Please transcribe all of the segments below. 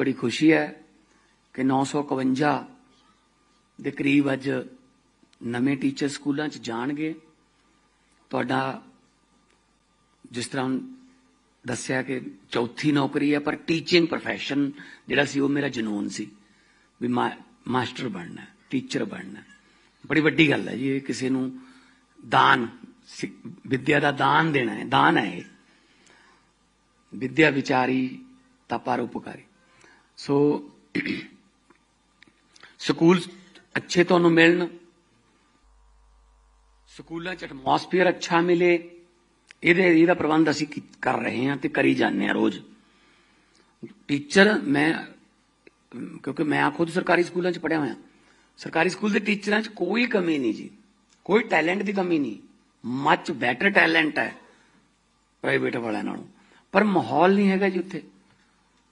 ਬੜੀ ਖੁਸ਼ੀ ਹੈ ਕਿ 951 ਦੇ ਕਰੀਬ ਅੱਜ ਨਵੇਂ ਟੀਚਰ ਸਕੂਲਾਂ 'ਚ ਜਾਣਗੇ। ਤੁਹਾਡਾ ਜਿਸ ਤਰ੍ਹਾਂ ਦੱਸਿਆ ਕਿ ਚੌਥੀ ਨੌਕਰੀ ਹੈ, ਪਰ ਟੀਚਿੰਗ profession ਜਿਹੜਾ ਸੀ ਉਹ ਮੇਰਾ ਜਨੂਨ ਸੀ ਵੀ ਮਾ- ਮਾਸਟਰ ਬਣਨਾ, ਟੀਚਰ ਬਣਨਾ। ਬੜੀ ਵੱਡੀ ਗੱਲ ਹੈ ਜੀ, ਇਹ ਕਿਸੇ ਨੂੰ ਦਾਨ ਸਿ- ਵਿੱਦਿਆ ਦਾ ਦਾਨ ਦੇਣਾ ਹੈ, ਦਾਨ ਹੈ ਇਹ। ਵਿਦਿਆ ਵਿਚਾਰੀ ਤਾਂ ਪਰਉਪਕਾਰੀ ਸੋ ਸਕੂਲ ਅੱਛੇ ਤੁਹਾਨੂੰ ਮਿਲਣ। ਸਕੂਲਾਂ ਚ ਐਟਮੋਸਫੀਅਰ ਅੱਛਾ ਮਿਲੇ। ਇਹਦੇ, ਇਹਦਾ ਪ੍ਰਬੰਧ ਅਸੀਂ ਕਰ ਰਹੇ ਹਾਂ ਤੇ ਕਰੀ ਜਾਂਦੇ ਹਾਂ ਰੋਜ਼। ਟੀਚਰ ਮੈਂ, ਕਿਉਂਕਿ ਮੈਂ ਆ ਖੁਦ ਸਰਕਾਰੀ ਸਕੂਲਾਂ ਚ ਪੜਿਆ ਹੋਇਆ। ਸਰਕਾਰੀ ਸਕੂਲ ਦੇ ਟੀਚਰਾਂ ਚ ਕੋਈ ਕਮੀ ਨਹੀਂ ਜੀ। ਕੋਈ ਟੈਲੈਂਟ ਦੀ ਕਮੀ ਨਹੀਂ। ਮੱਚ ਬੈਟਰ ਟੈਲੈਂਟ ਹੈ ਪ੍ਰਾਈਵੇਟ ਵਾਲਿਆਂ ਨਾਲੋਂ। ਪਰ ਮਾਹੌਲ ਨਹੀਂ ਹੈਗਾ ਜੀ ਉੱਥੇ।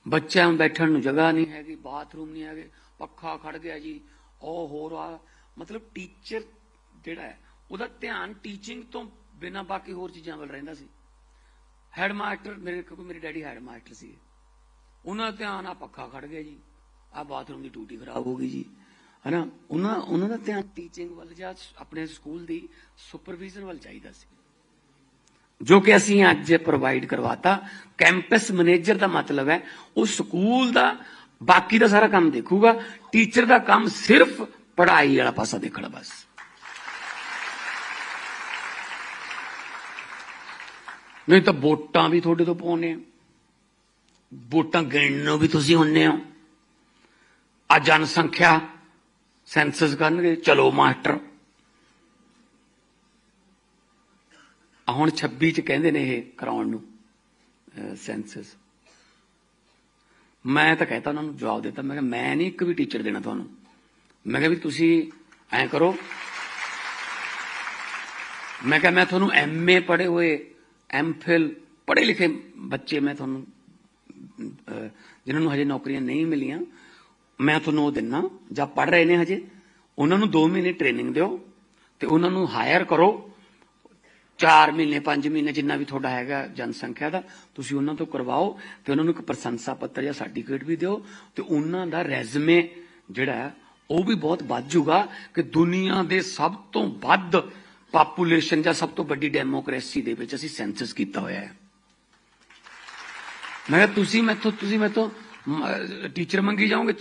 ਬੱਚਿਆਂ ਨੂੰ ਬੈਠਣ ਨੂੰ ਜਗ੍ਹਾ ਨਹੀਂ ਹੈਗੀ, ਬਾਥਰੂਮ ਨਹੀਂ ਹੈਗੇ, ਪੱਖਾ ਖੜ ਗਿਆ ਜੀ, ਉਹ ਹੋਰ ਆ। ਮਤਲਬ ਟੀਚਰ ਜਿਹੜਾ ਹੈ, ਉਹਦਾ ਧਿਆਨ ਟੀਚਿੰਗ ਤੋਂ ਬਿਨਾਂ ਬਾਕੀ ਹੋਰ ਚੀਜ਼ਾਂ ਵੱਲ ਰਹਿੰਦਾ ਸੀ। ਹੈਡ ਮਾਸਟਰ ਮੇਰੇ, ਕਿਉਂਕਿ ਮੇਰੇ ਡੈਡੀ ਹੈਡ ਮਾਸਟਰ ਸੀ। ਉਹਨਾਂ ਦਾ ਧਿਆਨ ਆ ਪੱਖਾ ਖੜ ਗਿਆ ਜੀ, ਆ ਬਾਥਰੂਮ ਦੀ ਟੂਟੀ ਖਰਾਬ ਹੋ ਗਈ ਜੀ। ਹਨਾ? ਉਹਨਾਂ ਉਹਨਾਂ ਦਾ ਧਿਆਨ ਟੀਚਿੰਗ ਵੱਲ ਜਾਂ ਆਪਣੇ ਸਕੂਲ ਦੀ ਸੁਪਰਵਿਜ਼ਨ ਵੱਲ ਚਾਹੀਦਾ ਸੀ। ਜੋ ਕਿ ਅਸੀਂ ਅੱਜ ਪ੍ਰੋਵਾਈਡ ਕਰਵਾਤਾ ਕੈਂਪਸ ਮੈਨੇਜਰ ਦਾ ਮਤਲਬ ਹੈ, ਉਹ ਸਕੂਲ ਦਾ, ਬਾਕੀ ਦਾ ਸਾਰਾ ਕੰਮ ਦੇਖੂਗਾ ਟੀਚਰ ਦਾ ਕੰਮ ਸਿਰਫ ਪੜ੍ਹਾਈ ਵਾਲਾ ਪਾਸਾ ਦੇਖਣਾ ਬਸ। ਨਹੀਂ ਤਾਂ ਵੋਟਾਂ ਵੀ ਤੁਹਾਡੇ ਤੋਂ ਪਾਉਣੇ ਆ ਵੋਟਾਂ ਗਿਣਨ ਨੂੰ ਵੀ ਤੁਸੀਂ ਹੁੰਨੇ ਹੋ। ਆ ਜਨਸੰਖਿਆ ਸੈਂਸਸ ਕਰਨਗੇ, ਚਲੋ ਮਾਸਟਰ। ਆ ਹੁਣ 26 ਚ ਕਹਿੰਦੇ ਨੇ ਇਹ ਕਰਾਉਣ ਨੂੰ ਸੈਂਸਸ ਮੈਂ ਤਾਂ ਕਹਿਤਾ ਉਹਨਾਂ ਨੂੰ, ਜਵਾਬ ਦਿੱਤਾ। ਮੈਂ ਕਿਹਾ, ਮੈਂ ਨਹੀਂ ਇੱਕ ਵੀ ਟੀਚਰ ਦੇਣਾ ਤੁਹਾਨੂੰ। ਮੈਂ ਕਿਹਾ ਵੀ ਤੁਸੀਂ ਐਂ ਕਰੋ। ਮੈਂ ਕਿਹਾ, ਮੈਂ ਤੁਹਾਨੂੰ ਐਮਏ ਪੜ੍ਹੇ ਹੋਏ ਐਮਫਿਲ ਪੜ੍ਹੇ ਲਿਖੇ ਬੱਚੇ ਮੈਂ ਤੁਹਾਨੂੰ ਜਿਨ੍ਹਾਂ ਨੂੰ ਹਜੇ ਨੌਕਰੀਆਂ ਨਹੀਂ ਮਿਲੀਆਂ, ਮੈਂ ਤੁਹਾਨੂੰ ਉਹ ਦਿੰਨਾ। ਜਾਂ ਪੜ੍ਹ ਰਹੇ ਨੇ ਹਜੇ। ਉਹਨਾਂ ਨੂੰ 2 ਮਹੀਨੇ ਟ੍ਰੇਨਿੰਗ ਦਿਓ ਤੇ ਉਹਨਾਂ ਨੂੰ ਹਾਇਰ ਕਰੋ। 4 ਮਹੀਨੇ 5 ਮਹੀਨੇ ਜਿੰਨਾ ਵੀ ਤੁਹਾਡਾ ਹੈਗਾ ਜਨਸੰਖਿਆ ਦਾ, ਤੁਸੀਂ ਉਹਨਾਂ ਤੋਂ ਕਰਵਾਓ ਤੇ ਉਹਨਾਂ ਨੂੰ ਇੱਕ ਪ੍ਰਸ਼ੰਸਾ ਪੱਤਰ ਜਾਂ ਸਰਟੀਫਿਕੇਟ ਵੀ ਦਿਓ ਤੇ ਉਹਨਾਂ ਦਾ ਰੈਜ਼ੂਮੇ ਜਿਹੜਾ ਉਹ ਵੀ ਬਹੁਤ ਵੱਧ ਜਾਊਗਾ ਕਿ ਦੁਨੀਆ ਦੇ ਸਭ ਤੋਂ ਵੱਧ ਪਾਪੂਲੇਸ਼ਨ ਜਾਂ ਸਭ ਤੋਂ ਵੱਡੀ ਡੈਮੋਕ੍ਰੇਸੀ ਦੇ ਵਿੱਚ ਅਸੀਂ ਸੈਂਸਸ ਕੀਤਾ ਹੋਇਆ ਹੈ। ਮੈਂ ਕਿਹਾ, ਤੁਸੀਂ ਮੈਥੋਂ ਤੁਸੀਂ ਮੈਥੋਂ ਟੀਚਰ ਮੰਗੀ ਜਾਓਗੇ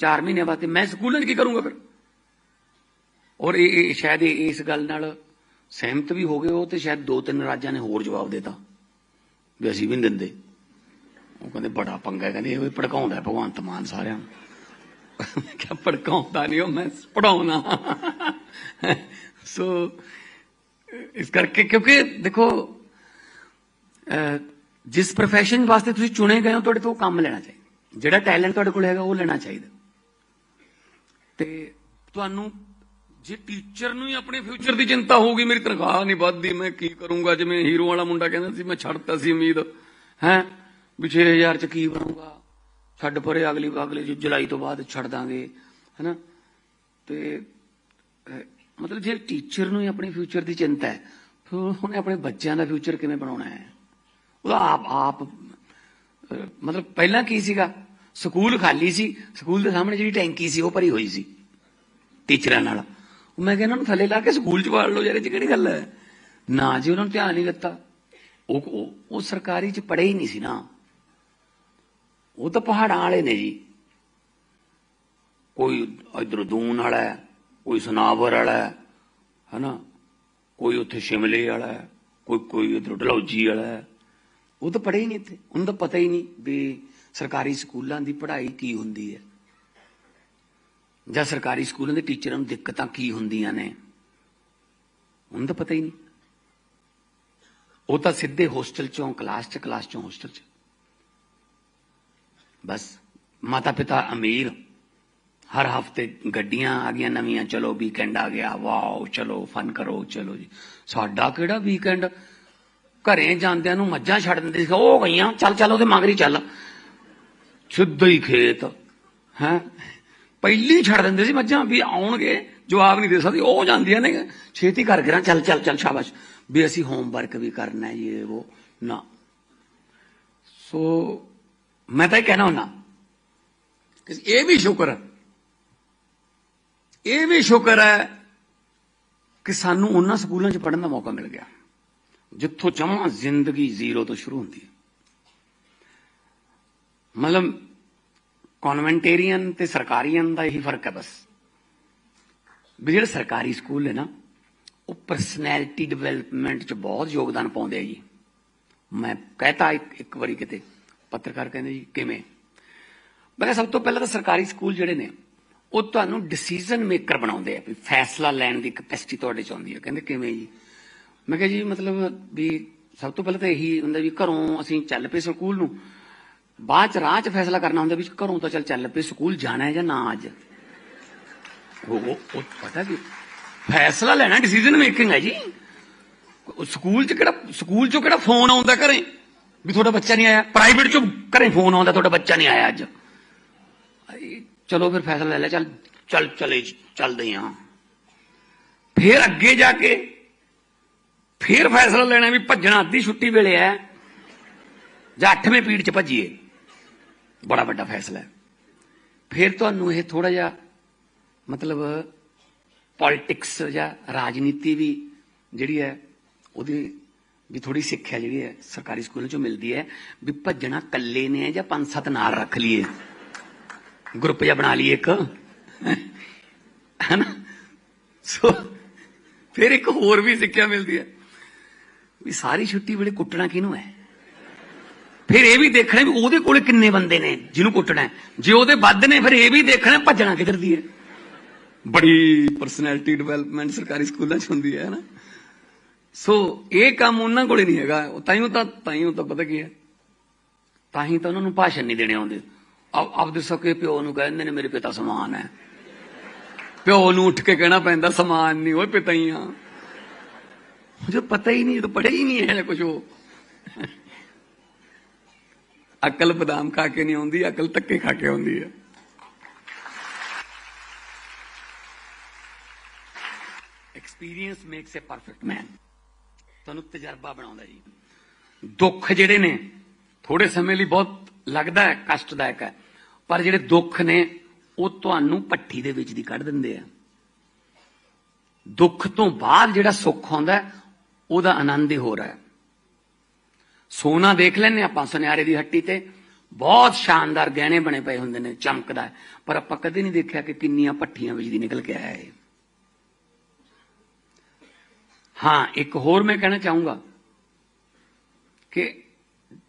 4 ਮਹੀਨੇ ਬਾਅਦ ਤੇ ਮੈਂ ਸਕੂਲਾਂ 'ਚ ਕੀ ਕਰੂੰਗਾ ਫਿਰ? ਔਰ ਇਹ ਇਹ, ਸ਼ਾਇਦ ਇਹ- ਇਸ ਗੱਲ ਨਾਲ ਸਹਿਮਤ ਵੀ ਹੋ ਗਏ ਉਹ ਤੇ ਸ਼ਾਇਦ ਦੋ ਤਿੰਨ ਰਾਜਾਂ ਨੇ ਹੋਰ ਜਵਾਬ ਦਿੱਤਾ ਵੀ ਅਸੀਂ ਵੀ ਨਹੀਂ ਦਿੰਦੇ। ਉਹ ਕਹਿੰਦੇ ਬੜਾ ਪੰਗਾ ਕਹਿੰਦੇ ਇਹ ਭੜਕਾਉਂਦਾ ਭਗਵੰਤ ਮਾਨ ਸਾਰਿਆਂ ਨੂੰ। ਮੈਂ ਕਿਹਾ ਭੜਕਾਉਂਦਾ ਨਹੀਂ ਉਹ, ਮੈਂ ਪੜਾਉਣਾ ਸੋ ਇਸ ਕਰਕੇ ਕਿਉਂਕਿ ਦੇਖੋ ਜਿਸ profession ਵਾਸਤੇ ਤੁਸੀਂ ਚੁਣੇ ਗਏ ਹੋ, ਤੁਹਾਡੇ ਤੋਂ ਕੰਮ ਲੈਣਾ ਚਾਹੀਦਾ। ਜਿਹੜਾ ਟੈਲੈਂਟ ਤੁਹਾਡੇ ਕੋਲ ਹੈਗਾ, ਉਹ ਲੈਣਾ ਚਾਹੀਦਾ। ਤੇ ਤੁਹਾਨੂੰ ਜੇ ਟੀਚਰ ਨੂੰ ਹੀ ਆਪਣੇ ਫਿਊਚਰ ਦੀ ਚਿੰਤਾ ਹੋਊਗੀ, ਮੇਰੀ ਤਨਖਾਹ ਨਹੀਂ ਵੱਧਦੀ, ਮੈਂ ਕੀ ਕਰੂੰਗਾ? ਜਿਵੇਂ ਹੀਰੋ ਵਾਲਾ ਮੁੰਡਾ ਕਹਿੰਦਾ ਸੀ, ਮੈਂ ਛੱਡਤਾ ਸੀ ਉਮੀਦ। ਹੈ? ਵੀ 6000 ਚ ਕੀ ਬਣੂਗਾ? ਛੱਡ ਪਰੇ ਅਗਲੀ, ਅਗਲੇ ਜੁਲਾਈ ਤੋਂ ਬਾਅਦ ਛੱਡ ਦਾਂਗੇ, ਹੈਨਾ? ਤੇ ਮਤਲਬ ਜੇ ਟੀਚਰ ਨੂੰ ਹੀ ਆਪਣੇ ਫਿਊਚਰ ਦੀ ਚਿੰਤਾ ਹੈ, ਫਿਰ ਉਹਨੇ ਆਪਣੇ ਬੱਚਿਆਂ ਦਾ ਫਿਊਚਰ ਕਿਵੇਂ ਬਣਾਉਣਾ ਹੈ? ਉਹਦਾ ਆਪ ਆਪ ਮਤਲਬ ਪਹਿਲਾਂ ਕੀ ਸੀਗਾ? ਸਕੂਲ ਖਾਲੀ ਸੀ, ਸਕੂਲ ਦੇ ਸਾਹਮਣੇ ਜਿਹੜੀ ਟੈਂਕੀ ਸੀ, ਉਹ ਭਰੀ ਹੋਈ ਸੀ, ਟੀਚਰਾਂ ਨਾਲ। ਮੈਂ ਕਿਹਾ ਇਹਨਾਂ ਨੂੰ ਥੱਲੇ ਲਾ ਕੇ ਸਕੂਲ ਚ ਵਾੜ ਲਓ ਯਾਰ, ਇਹ 'ਚ ਕਿਹੜੀ ਗੱਲ ਹੈ? ਨਾ ਜੀ ਉਹਨਾਂ ਨੂੰ ਧਿਆਨ ਨਹੀਂ ਦਿੱਤਾ। ਉਹ ਉਹ- ਸਰਕਾਰੀ ਚ ਪੜ੍ਹੇ ਹੀ ਨਹੀਂ ਸੀ ਨਾ। ਉਹ ਤਾਂ ਪਹਾੜਾਂ ਵਾਲੇ ਨੇ ਜੀ। ਕੋਈ ਇਧਰ ਦੂਨ ਵਾਲਾ ਹੈ, ਕੋਈ ਸੁਨਾਵਰ ਵਾਲਾ ਹੈ, ਹਨਾ? ਕੋਈ ਉੱਥੇ ਸ਼ਿਮਲੇ ਵਾਲਾ ਹੈ, ਕੋਈ ਕੋਈ ਇਧਰ ਡਲੌਜੀ ਵਾਲਾ ਹੈ। ਉਹ ਤਾਂ ਪੜ੍ਹੇ ਹੀ ਨਹੀਂ ਇੱਥੇ। ਉਹਨੂੰ ਤਾਂ ਪਤਾ ਹੀ ਨਹੀਂ ਵੀ ਸਰਕਾਰੀ ਸਕੂਲਾਂ ਦੀ ਪੜ੍ਹਾਈ ਕੀ ਹੁੰਦੀ ਹੈ। ਜਾਂ ਸਰਕਾਰੀ ਸਕੂਲਾਂ ਦੇ ਟੀਚਰਾਂ ਨੂੰ ਦਿੱਕਤਾਂ ਕੀ ਹੁੰਦੀਆਂ ਨੇ? ਉਹਨੂੰ ਤਾਂ ਪਤਾ ਹੀ ਨਹੀਂ। ਉਹ ਤਾਂ ਸਿੱਧੇ ਹੋਸਟਲ ਚੋਂ, ਕਲਾਸ ਚ, ਕਲਾਸ ਚੋਂ ਹੋਸਟਲ ਚ। ਬਸ ਮਾਤਾ ਪਿਤਾ ਅਮੀਰ, ਹਰ ਹਫ਼ਤੇ ਗੱਡੀਆਂ ਆ ਗਈਆਂ ਨਵੀਆਂ, ਚਲੋ ਵੀਕਐਂਡ ਆ ਗਿਆ, ਵਾਓ, ਚਲੋ ਫਨ ਕਰੋ, ਚਲੋ ਜੀ। ਸਾਡਾ ਕਿਹੜਾ ਵੀਕਐਂਡ ਘਰੇ ਜਾਂਦਿਆਂ ਨੂੰ ਮੱਝਾਂ ਛੱਡ ਦਿੰਦੇ ਸੀ। ਉਹ ਗਈਆਂ, ਚੱਲ ਚੱਲ, ਉਹਦੇ ਮਗਰ ਹੀ ਚੱਲ। ਸਿੱਧਾ ਹੀ ਖੇਤ, ਹੈ? ਪਹਿਲੀ ਛੱਡ ਦਿੰਦੇ ਸੀ ਮੱਝਾਂ ਵੀ ਆਉਣਗੇ, ਜਵਾਬ ਨਹੀਂ ਦੇ ਸਕਦੇ, ਉਹ ਜਾਂਦੀਆਂ ਨੇ, ਛੇਤੀ ਕਰ ਕਰਾਂ ਚੱਲ ਚੱਲ ਚੱਲ, ਸ਼ਾਬਾਸ਼। ਵੀ ਅਸੀਂ ਹੋਮਵਰਕ ਵੀ ਕਰਨਾ ਹੈ ਇਹ ਉਹ ਨਾ। ਸੋ, ਮੈਂ ਤਾਂ ਇਹ ਕਹਿਣਾ ਹੁੰਦਾ, ਕਿ ਇਹ ਵੀ ਸ਼ੁਕਰ ਹੈ, ਇਹ ਵੀ ਸ਼ੁਕਰ ਹੈ ਕਿ ਸਾਨੂੰ ਉਹਨਾਂ ਸਕੂਲਾਂ 'ਚ ਪੜ੍ਹਨ ਦਾ ਮੌਕਾ ਮਿਲ ਗਿਆ, ਜਿੱਥੋਂ ਜਮਾਂ ਜ਼ਿੰਦਗੀ ਜ਼ੀਰੋ ਤੋਂ ਸ਼ੁਰੂ ਹੁੰਦੀ ਹੈ। ਮਤਲਬ ਕਨਵੈਂਟੇਰੀਅਨ ਤੇ ਸਰਕਾਰੀਅਨ ਦਾ ਇਹੀ ਫ਼ਰਕ ਹੈ ਬਸ। ਵੀ ਜਿਹੜੇ ਸਰਕਾਰੀ ਸਕੂਲ ਨੇ ਨਾ, ਉਹ ਪਰਸਨੈਲਿਟੀ ਡਿਵੈਲਪਮੈਂਟ 'ਚ ਬਹੁਤ ਯੋਗਦਾਨ ਪਾਉਂਦੇ ਆ ਜੀ। ਮੈਂ ਕਹਤਾ ਇੱਕ ਇੱਕ ਵਾਰੀ ਕਿਤੇ, ਪੱਤਰਕਾਰ ਕਹਿੰਦੇ ਜੀ, ਕਿਵੇਂ? ਮੈਂ ਕਿਹਾ ਸਭ ਤੋਂ ਪਹਿਲਾਂ ਤਾਂ ਸਰਕਾਰੀ ਸਕੂਲ ਜਿਹੜੇ ਨੇ, ਉਹ ਤੁਹਾਨੂੰ ਡਿਸੀਜਨ ਮੇਕਰ ਬਣਾਉਂਦੇ ਆ, ਵੀ ਫੈਸਲਾ ਲੈਣ ਦੀ ਕਪੈਸਿਟੀ ਤੁਹਾਡੇ ਚ ਆਉਂਦੀ ਹੈ ਕਹਿੰਦੇ ਕਿਵੇਂ ਜੀ? ਮੈਂ ਕਿਹਾ ਜੀ, ਮਤਲਬ ਵੀ ਸਭ ਤੋਂ ਪਹਿਲਾਂ ਤਾਂ ਇਹੀ ਹੁੰਦਾ ਵੀ ਘਰੋਂ ਅਸੀਂ ਚੱਲ ਪਏ ਸਕੂਲ ਨੂੰ ਬਾਅਦ ਚ ਰਾਹ ਚ ਫੈਸਲਾ ਕਰਨਾ ਹੁੰਦਾ ਵੀ ਘਰੋਂ ਤਾਂ ਚੱਲ ਚੱਲ ਪਏ ਸਕੂਲ ਜਾਣਾ ਹੈ ਜਾਂ ਨਾ ਅੱਜ। ਉਹ ਉਹ ਪਤਾ ਕੀ? ਫੈਸਲਾ ਲੈਣਾ ਡਿਸੀਜਨ ਮੇਕਿੰਗ ਹੈ ਜੀ। ਸਕੂਲ ਚ ਕਿਹੜਾ, ਸਕੂਲ ਚੋਂ ਕਿਹੜਾ ਫੋਨ ਆਉਂਦਾ ਘਰੇ? ਵੀ ਤੁਹਾਡਾ ਬੱਚਾ ਨਹੀਂ ਆਇਆ। ਪ੍ਰਾਈਵੇਟ ਚੋਂ ਘਰੇ ਫੋਨ ਆਉਂਦਾ ਤੁਹਾਡਾ ਬੱਚਾ ਨਹੀਂ ਆਇਆ ਅੱਜ। ਚਲੋ ਫਿਰ ਫੈਸਲਾ ਲੈ ਲਿਆ ਚੱਲ ਚੱਲ, ਚਲੇ ਚੱਲਦੇ ਹਾਂ। ਫਿਰ ਅੱਗੇ ਜਾ ਕੇ ਫਿਰ ਫੈਸਲਾ ਲੈਣਾ ਵੀ ਭੱਜਣਾ ਅੱਧੀ ਛੁੱਟੀ ਵੇਲੇ ਹੈ। ਜਾਂ 8ਵੇਂ ਪੀੜ ਚ ਭੱਜੀਏ। ਬੜਾ ਵੱਡਾ ਫੈਸਲਾ ਹੈ। ਫਿਰ ਤੁਹਾਨੂੰ ਇਹ ਥੋੜਾ ਜਿਹਾ ਮਤਲਬ ਪੋਲਿਟਿਕਸ ਜਾਂ ਰਾਜਨੀਤੀ ਵੀ ਜਿਹੜੀ ਹੈ, ਉਹਦੀ ਵੀ ਥੋੜੀ ਸਿੱਖਿਆ ਜਿਹੜੀ ਹੈ ਸਰਕਾਰੀ ਸਕੂਲਾਂ ਚੋਂ ਮਿਲਦੀ ਹੈ ਵੀ ਭੱਜਣਾ ਕੱਲੇ ਨੇ ਜਾਂ ਪੰਜ ਸੱਤ ਨਾਲ ਰੱਖ ਲਈਏ। ਗਰੁੱਪ ਜਿਹਾ ਬਣਾ ਲਈਏ ਇੱਕ। ਹੈਨਾ? ਸੋ ਫਿਰ ਇੱਕ ਹੋਰ ਵੀ ਸਿੱਖਿਆ ਮਿਲਦੀ ਹੈ। ਵੀ ਸਾਰੀ ਛੁੱਟੀ ਵੇਲੇ ਕੁੱਟਣਾ ਕਿਹਨੂੰ ਹੈ? ਫਿਰ ਇਹ ਵੀ ਦੇਖਣਾ ਵੀ ਉਹਦੇ ਕੋਲੇ ਕਿੰਨੇ ਬੰਦੇ ਨੇ, ਜਿਹਨੂੰ ਕੁੱਟਣਾ ਜੇ ਉਹਦੇ ਵੱਧ ਨੇ, ਫਿਰ ਇਹ ਵੀ ਦੇਖਣਾ ਭੱਜਣਾ ਕਿੱਧਰ ਦੀ ਹੈ। ਬੜੀ ਪਰਸਨੈਲਿਟੀ ਡਿਵੈਲਪਮੈਂਟ ਸਰਕਾਰੀ ਸਕੂਲਾਂ 'ਚ ਹੁੰਦੀ ਹੈ ਨਾ? ਸੋ ਇਹ ਕੰਮ ਉਹਨਾਂ ਕੋਲੇ ਨਹੀਂ ਹੈਗਾ। ਤਾਈਓ ਤਾਂ ਤਾਈਓ ਤਾਂ ਪਤਾ ਕੀ ਹੈ। ਤਾਂ ਹੀ ਤਾਂ ਉਹਨਾਂ ਨੂੰ ਭਾਸ਼ਣ ਨਹੀਂ ਦੇਣੇ ਆਉਂਦੇ। ਆਪਦੇ ਸਕੇ ਪਿਓ ਨੂੰ ਕਹਿੰਦੇ ਨੇ, ਮੇਰੇ ਪਿਤਾ ਸਮਾਨ ਹੈ। ਪਿਓ ਨੂੰ ਉੱਠ ਕੇ ਕਹਿਣਾ ਪੈਂਦਾ, ਸਮਾਨ ਨਹੀਂ, ਓਏ ਪਿਤਾ ਹੀ ਆ। ਜੋ ਪਤਾ ਹੀ ਨਹੀਂ ਤਾਂ ਪੜਿਆ ਹੀ ਨਹੀਂ ਹੈ ਕੁਝ ਉਹ। ਅਕਲ ਬਦਾਮ ਖਾ ਕੇ ਨਹੀਂ ਆਉਂਦੀ, ਅਕਲ ਧੱਕੇ ਖਾ ਕੇ ਆਉਂਦੀ ਹੈ। Experience makes a perfect man ਤੁਹਾਨੂੰ ਤਜਰਬਾ ਬਣਾਉਂਦਾ ਜੀ। ਦੁੱਖ ਜਿਹੜੇ ਨੇ ਥੋੜੇ ਸਮੇਂ ਲਈ ਬਹੁਤ ਲੱਗਦਾ ਹੈ, ਕਸ਼ਟਦਾਇਕ ਹੈ। ਪਰ ਜਿਹੜੇ ਦੁੱਖ ਨੇ, ਉਹ ਤੁਹਾਨੂੰ ਪੱਠੀ ਦੇ ਵਿੱਚ ਦੀ ਕੱਢ ਦਿੰਦੇ ਆ। ਦੁੱਖ ਤੋਂ ਬਾਅਦ ਜਿਹੜਾ ਸੁੱਖ ਆਉਂਦਾ ਉਹਦਾ ਆਨੰਦ ਹੀ ਹੋ ਰਿਹਾ ਹੈ। ਸੋਨਾ ਦੇਖ ਲੈਨੇ ਆਪਾਂ, ਸੁਨਿਆਰੇ ਦੀ ਹੱਟੀ ਤੇ। ਬਹੁਤ ਸ਼ਾਨਦਾਰ ਗਹਿਣੇ ਬਣੇ ਪਏ ਹੁੰਦੇ ਨੇ, ਚਮਕਦਾ ਪਰ ਆਪਾਂ ਕਦੇ ਨਹੀਂ ਦੇਖਿਆ ਕਿ ਕਿੰਨੀਆਂ ਪੱਠੀਆਂ ਬਿਜਲੀ ਨਿਕਲ ਕੇ ਆਇਆ ਹੈ ਹਾਂ, ਇੱਕ ਹੋਰ ਮੈਂ ਕਹਿਣਾ ਚਾਹੂੰਗਾ ਕਿ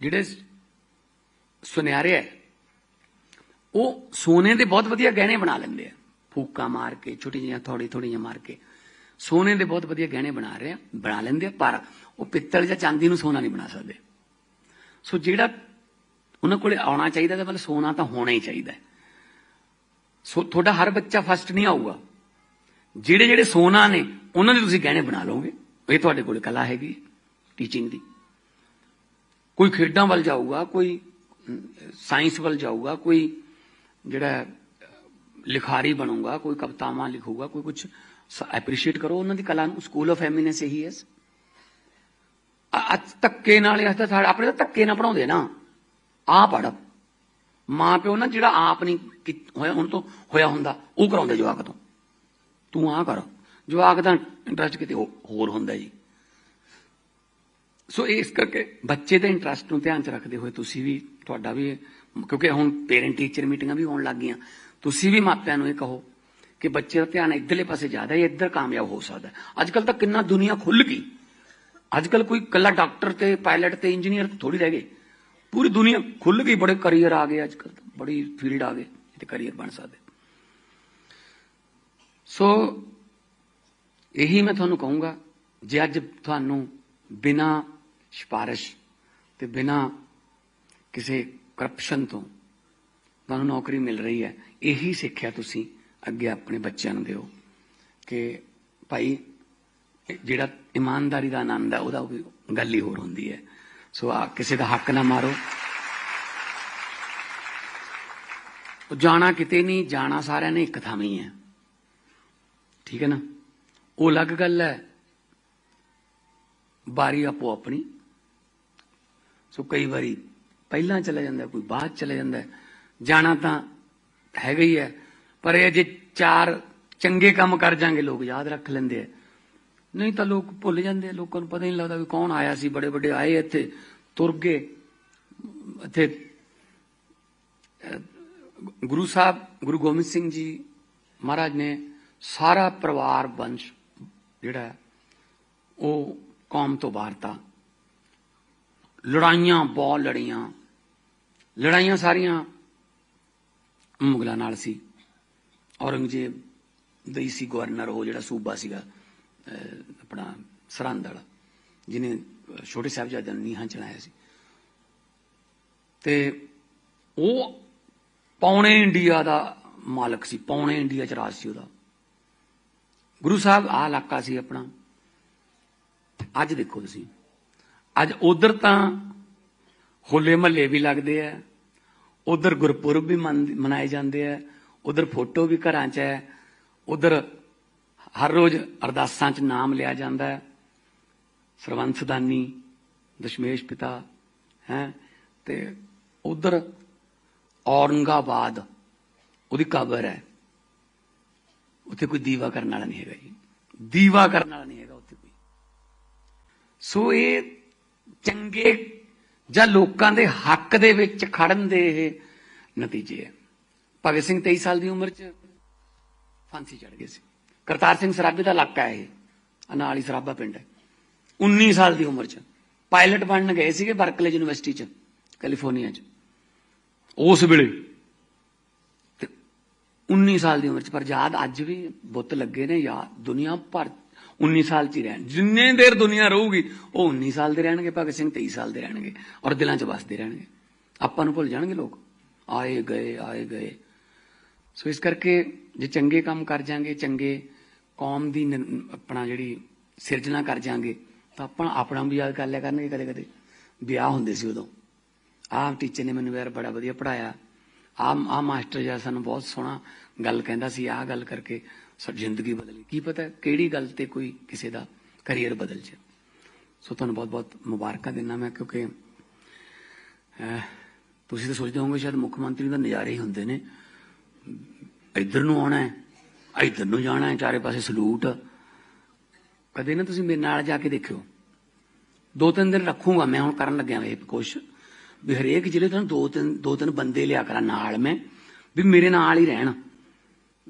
ਜਿਹੜੇ ਸੁਨਿਆਰੇ ਹੈ, ਉਹ ਸੋਨੇ ਦੇ ਬਹੁਤ ਵਧੀਆ ਗਹਿਣੇ ਬਣਾ ਲੈਂਦੇ ਆ। ਫੂਕਾ ਮਾਰ ਕੇ, ਛੋਟੀ ਜਿਹੀਆਂ ਥੋੜੀ ਥੋੜੀਆਂ ਮਾਰ ਕੇ। ਸੋਨੇ ਦੇ ਬਹੁਤ ਵਧੀਆ ਗਹਿਣੇ ਬਣਾ ਰਹੇ ਆ, ਬਣਾ ਲੈਂਦੇ ਆ, ਪਰ ਉਹ ਪਿੱਤਲ ਜਾਂ ਚਾਂਦੀ ਨੂੰ ਸੋਨਾ ਨਹੀਂ ਬਣਾ ਸਕਦੇ। ਸੋ ਜਿਹੜਾ ਉਹਨਾਂ ਕੋਲੇ ਆਉਣਾ ਚਾਹੀਦਾ ਤਾਂ ਮਤਲਬ ਸੋਨਾ ਤਾਂ ਹੋਣਾ ਹੀ ਚਾਹੀਦਾ ਸੋ ਤੁਹਾਡਾ ਹਰ ਬੱਚਾ ਫਸਟ ਨਹੀਂ ਆਊਗਾ। ਜਿਹੜੇ ਜਿਹੜੇ ਸੋਨਾ ਨੇ, ਉਹਨਾਂ ਦੇ ਤੁਸੀਂ ਗਹਿਣੇ ਬਣਾ ਲਓਗੇ। ਇਹ ਤੁਹਾਡੇ ਕੋਲ ਕਲਾ ਹੈਗੀ ਟੀਚਿੰਗ ਦੀ। ਕੋਈ ਖੇਡਾਂ ਵੱਲ ਜਾਊਗਾ, ਕੋਈ ਸਾਇੰਸ ਵੱਲ ਜਾਊਗਾ, ਕੋਈ ਜਿਹੜਾ ਲਿਖਾਰੀ ਬਣੂਗਾ, ਕੋਈ ਕਵਿਤਾਵਾਂ ਲਿਖੂਗਾ, ਕੋਈ ਕੁਝ ਐਪਰੀਸ਼ੀਏਟ ਕਰੋ। ਉਹਨਾਂ ਦੀ ਕਲਾ ਨੂੰ ਸਕੂਲ ਆਫ ਐਮੀਨੈਂਸ ਇਹੀ ਹੈ। ਧੱਕੇ ਨਾਲ ਇਹ ਤਾਂ ਆਪਣੇ ਤਾਂ ਧੱਕੇ ਨਾਲ ਪੜਾਉਂਦੇ ਨਾ। ਆ ਪੜ ਮਾਂ ਪਿਓ ਨਾ ਜਿਹੜਾ ਆਪ ਨਹੀਂ ਹੋਇਆ, ਹੁਣ ਤੋਂ ਹੋਇਆ ਹੁੰਦਾ, ਉਹ ਕਰਾਉਂਦੇ ਜਵਾਕ ਤੋਂ। ਤੂੰ ਆ ਕਰ। ਜਵਾਕ ਦਾ ਇੰਟਰਸਟ ਕਿਤੇ ਹੋਰ ਹੁੰਦਾ ਜੀ। ਸੋ ਇਸ ਕਰਕੇ ਬੱਚੇ ਦੇ ਇੰਟਰਸਟ ਨੂੰ ਧਿਆਨ ਚ ਰੱਖਦੇ ਹੋਏ ਤੁਸੀਂ ਵੀ ਤੁਹਾਡਾ ਵੀ, ਕਿਉਂਕਿ ਹੁਣ ਪੇਰੈਂਟ ਟੀਚਰ ਮੀਟਿੰਗਾਂ ਵੀ ਹੋਣ ਲੱਗ ਗਈਆਂ। ਤੁਸੀਂ ਵੀ ਮਾਪਿਆਂ ਨੂੰ ਇਹ ਕਹੋ ਕਿ ਬੱਚੇ ਦਾ ਧਿਆਨ ਇੱਧਰਲੇ ਪਾਸੇ ਜ਼ਿਆਦਾ ਹੈ ਇੱਧਰ ਕਾਮਯਾਬ ਹੋ ਸਕਦਾ। ਅੱਜ ਕੱਲ ਤਾਂ ਕਿੰਨਾ ਦੁਨੀਆ ਖੁੱਲ ਗਈ। ਅੱਜ ਕੱਲ ਕੋਈ ਕੱਲਾ ਡਾਕਟਰ ਤੇ ਪਾਇਲਟ ਤੇ ਇੰਜੀਨੀਅਰ ਥੋੜੀ ਰਹਿ ਗਏ। ਪੂਰੀ ਦੁਨੀਆ ਖੁੱਲ ਗਈ, ਬੜੇ ਕਰੀਅਰ ਆ ਗਏ ਅੱਜ ਕੱਲ ਬੜੀ ਫੀਲਡ ਆ ਗਏ ਤੇ ਕਰੀਅਰ ਬਣ ਸਕਦੇ। ਸੋ ਇਹੀ ਮੈਂ ਤੁਹਾਨੂੰ ਕਹੂੰਗਾ, ਜੇ ਅੱਜ ਤੁਹਾਨੂੰ ਬਿਨਾ ਸਿਫਾਰਿਸ਼ ਤੇ ਬਿਨਾ ਕਿਸੇ ਕਰਪਸ਼ਨ ਤੋਂ ਤੁਹਾਨੂੰ ਨੌਕਰੀ ਮਿਲ ਰਹੀ ਹੈ, ਇਹੀ ਸਿੱਖਿਆ ਤੁਸੀਂ ਅੱਗੇ ਆਪਣੇ ਬੱਚਿਆਂ ਨੂੰ ਦਿਓ ਕਿ ਭਾਈ ਜਿਹੜਾ ਇਮਾਨਦਾਰੀ ਦਾ ਆਨੰਦ ਹੈ ਉਹਦਾ ਗੱਲ ਹੀ ਹੋਰ ਹੁੰਦੀ ਹੈ। ਸੋ ਆ ਕਿਸੇ ਦਾ ਹੱਕ ਨਾ ਮਾਰੋ। ਉਹ ਜਾਣਾ ਕਿਤੇ ਨਹੀਂ, ਜਾਣਾ ਸਾਰਿਆਂ ਨੇ ਇੱਕ ਥਾਂ ਹੀ। ਹੈ ਠੀਕ ਹੈ ਨਾ? ਉਹ ਅਲੱਗ ਗੱਲ ਹੈ। ਬਾਰੀ ਆਪੋ ਆਪਣੀ। ਸੋ ਕਈ ਵਾਰੀ ਪਹਿਲਾਂ ਚਲਾ ਜਾਂਦਾ, ਕੋਈ ਬਾਅਦ ਚਲਾ ਜਾਂਦਾ। ਜਾਣਾ ਤਾਂ ਹੈਗਾ ਹੀ ਹੈ, ਪਰ ਇਹ ਜੇ ਚਾਰ ਚੰਗੇ ਕੰਮ ਕਰ ਜਾਾਂਗੇ, ਲੋਕ ਯਾਦ ਰੱਖ ਲੈਂਦੇ ਆ। ਨਹੀਂ ਤਾਂ ਲੋਕ ਭੁੱਲ ਜਾਂਦੇ ਲੋਕਾਂ ਨੂੰ ਪਤਾ ਹੀ ਨਹੀਂ ਲੱਗਦਾ ਵੀ ਕੌਣ ਆਇਆ ਸੀ, ਬੜੇ ਵੱਡੇ ਆਏ ਇੱਥੇ, ਤੁਰ ਗਏ। ਇੱਥੇ ਗੁਰੂ ਸਾਹਿਬ, ਗੁਰੂ ਗੋਬਿੰਦ ਸਿੰਘ ਜੀ ਮਹਾਰਾਜ ਨੇ ਸਾਰਾ ਪਰਿਵਾਰ ਵੰਸ਼ ਜਿਹੜਾ ਉਹ ਕੌਮ ਤੋਂ ਵਾਰਤਾ ਲੜਾਈਆਂ ਬਹੁਤ ਲੜੀਆਂ। ਲੜਾਈਆਂ ਸਾਰੀਆਂ ਮੁਗਲਾਂ ਨਾਲ ਸੀ। ਔਰੰਗਜ਼ੇਬ ਦਈ ਸੀ ਗਵਰਨਰ, ਉਹ ਜਿਹੜਾ ਸੂਬਾ ਸੀਗਾ। ਆਪਣਾ ਸਰਹੰਦ ਵਾਲਾ, ਜਿਹਨੇ ਛੋਟੇ ਸਾਹਿਬਜ਼ਾਦਿਆਂ ਨੂੰ ਨੀਹਾਂ ਚੜਾਇਆ ਸੀ। ਤੇ ਉਹ ਪੌਣੇ ਇੰਡੀਆ ਦਾ ਮਾਲਕ ਸੀ, ਪੌਣੇ ਇੰਡੀਆ ਚ ਰਾਜ ਸੀ ਉਹਦਾ। ਗੁਰੂ ਸਾਹਿਬ ਆ ਇਲਾਕਾ ਸੀ ਆਪਣਾ। ਅੱਜ ਦੇਖੋ ਤੁਸੀਂ, ਅੱਜ ਉਧਰ ਤਾਂ ਹੋਲੇ ਮਹੱਲੇ ਵੀ ਲੱਗਦੇ ਆ, ਉਧਰ ਗੁਰਪੁਰਬ ਵੀ ਮਨ- ਮਨਾਏ ਜਾਂਦੇ ਆ, ਉਧਰ ਫੋਟੋ ਵੀ ਘਰਾਂ 'ਚ ਹੈ, ਉਧਰ ਹਰ ਰੋਜ਼ ਅਰਦਾਸਾਂ 'ਚ ਨਾਮ ਲਿਆ ਜਾਂਦਾ ਹੈ। ਸਰਵੰਸਦਾਨੀ ਦਸ਼ਮੇਸ਼ ਪਿਤਾ, ਹੈ, ਤੇ ਉਧਰ ਔਰੰਗਾਬਾਦ, ਉਹਦੀ ਕਬਰ ਹੈ। ਉੱਥੇ ਕੋਈ ਦੀਵਾ ਕਰਨ ਵਾਲਾ ਨਹੀਂ ਹੈਗਾ ਜੀ। ਦੀਵਾ ਕਰਨ ਵਾਲਾ ਨਹੀਂ ਹੈਗਾ ਉੱਥੇ ਕੋਈ। ਸੋ ਇਹ ਚੰਗੇ ਜਾਂ ਲੋਕਾਂ ਦੇ ਹੱਕ ਦੇ ਵਿੱਚ ਖੜਨ ਦੇ ਇਹ ਨਤੀਜੇ ਹੈ। ਭਗਤ ਸਿੰਘ 23 ਸਾਲ ਦੀ ਉਮਰ 'ਚ ਫਾਂਸੀ ਚੜ ਗਏ ਸੀ। ਕਰਤਾਰ ਸਿੰਘ ਸਰਾਭੇ ਦਾ ਇਲਾਕਾ ਹੈ ਇਹ ਆਹ ਨਾਲ ਹੀ ਸਰਾਭਾ ਪਿੰਡ ਹੈ। 19 ਸਾਲ ਦੀ ਉਮਰ 'ਚ ਪਾਇਲਟ ਬਣਨ ਗਏ ਸੀਗੇ ਬਰਕਲੇ ਯੂਨੀਵਰਸਿਟੀ 'ਚ, ਕੈਲੀਫੋਰਨੀਆ 'ਚ। ਉਸ ਵੇਲੇ ਤੇ 19 ਸਾਲ ਦੀ ਉਮਰ 'ਚ, ਪਰ ਯਾਦ ਅੱਜ ਵੀ ਬੁੱਤ ਲੱਗੇ ਨੇ, ਯਾਦ ਦੁਨੀਆ ਭਰ 19 ਸਾਲ 'ਚ ਹੀ ਰਹਿਣ, ਜਿੰਨੇ ਦੇਰ ਦੁਨੀਆ ਰਹੂਗੀ, ਉਹ 19 ਸਾਲ ਦੇ ਰਹਿਣਗੇ, ਭਗਤ ਸਿੰਘ 23 ਸਾਲ ਦੇ ਰਹਿਣਗੇ ਔਰ ਦਿਲਾਂ 'ਚ ਵਸਦੇ ਰਹਿਣਗੇ। ਆਪਾਂ ਨੂੰ ਭੁੱਲ ਜਾਣਗੇ ਲੋਕ। ਆਏ ਗਏ ਆਏ ਗਏ। ਸੋ ਇਸ ਕਰਕੇ ਜੇ ਚੰਗੇ ਕੰਮ ਕਰ ਜਾਾਂਗੇ, ਚੰਗੇ ਕੌਮ ਦੀ ਆਪਣਾ ਜਿਹੜੀ ਸਿਰਜਣਾ ਕਰ ਜਾਾਂਗੇ, ਤਾਂ ਆਪਾਂ ਆਪਣਾ ਵੀ ਯਾਦ ਕਰ ਲਿਆ ਕਰਨਗੇ ਕਦੇ ਕਦੇ। ਵਿਆਹ ਹੁੰਦੇ ਸੀ ਉਦੋਂ। ਆਹ ਟੀਚਰ ਨੇ ਮੈਨੂੰ ਯਾਰ ਬੜਾ ਵਧੀਆ ਪੜਾਇਆ ਆ ਆ ਮਾਸਟਰ ਜਿਹਾ ਸਾਨੂੰ ਬਹੁਤ ਸੋਹਣਾ ਗੱਲ ਕਹਿੰਦਾ ਸੀ, ਆਹ ਗੱਲ ਕਰਕੇ ਸਾਡੀ ਜ਼ਿੰਦਗੀ ਬਦਲੀ। ਕੀ ਪਤਾ ਕਿਹੜੀ ਗੱਲ ਤੇ ਕੋਈ ਕਿਸੇ ਦਾ ਕੈਰੀਅਰ ਬਦਲ ਜੇ ਸੋ ਤੁਹਾਨੂੰ ਬਹੁਤ ਬਹੁਤ ਮੁਬਾਰਕਾਂ ਦਿੰਦਾ ਮੈਂ, ਕਿਉਂਕਿ ਤੁਸੀਂ ਤਾਂ ਸੋਚਦੇ ਹੋਵੋਗੇ ਸ਼ਾਇਦ ਮੁੱਖ ਮੰਤਰੀ ਦਾ ਨਜ਼ਾਰੇ ਹੀ ਹੁੰਦੇ ਨੇ। ਇੱਧਰ ਨੂੰ ਆਉਣਾ ਹੈ। ਇਧਰ ਨੂੰ ਜਾਣਾ ਹੈ, ਚਾਰੇ ਪਾਸੇ ਸਲੂਟ। ਕਦੇ ਨਾ ਤੁਸੀਂ ਮੇਰੇ ਨਾਲ ਜਾ ਕੇ ਦੇਖਿਓ। ਦੋ ਤਿੰਨ ਦਿਨ ਰੱਖੂਗਾ ਮੈਂ, ਹੁਣ ਕਰਨ ਲੱਗਿਆ ਵੇ ਕੁਛ। ਵੀ ਹਰੇਕ ਜ਼ਿਲ੍ਹੇ ਤੋਂ ਦੋ ਤਿੰਨ ਦੋ ਤਿੰਨ ਬੰਦੇ ਲਿਆ ਕਰਾਂ ਨਾਲ ਮੈਂ, ਵੀ ਮੇਰੇ ਨਾਲ ਹੀ ਰਹਿਣ।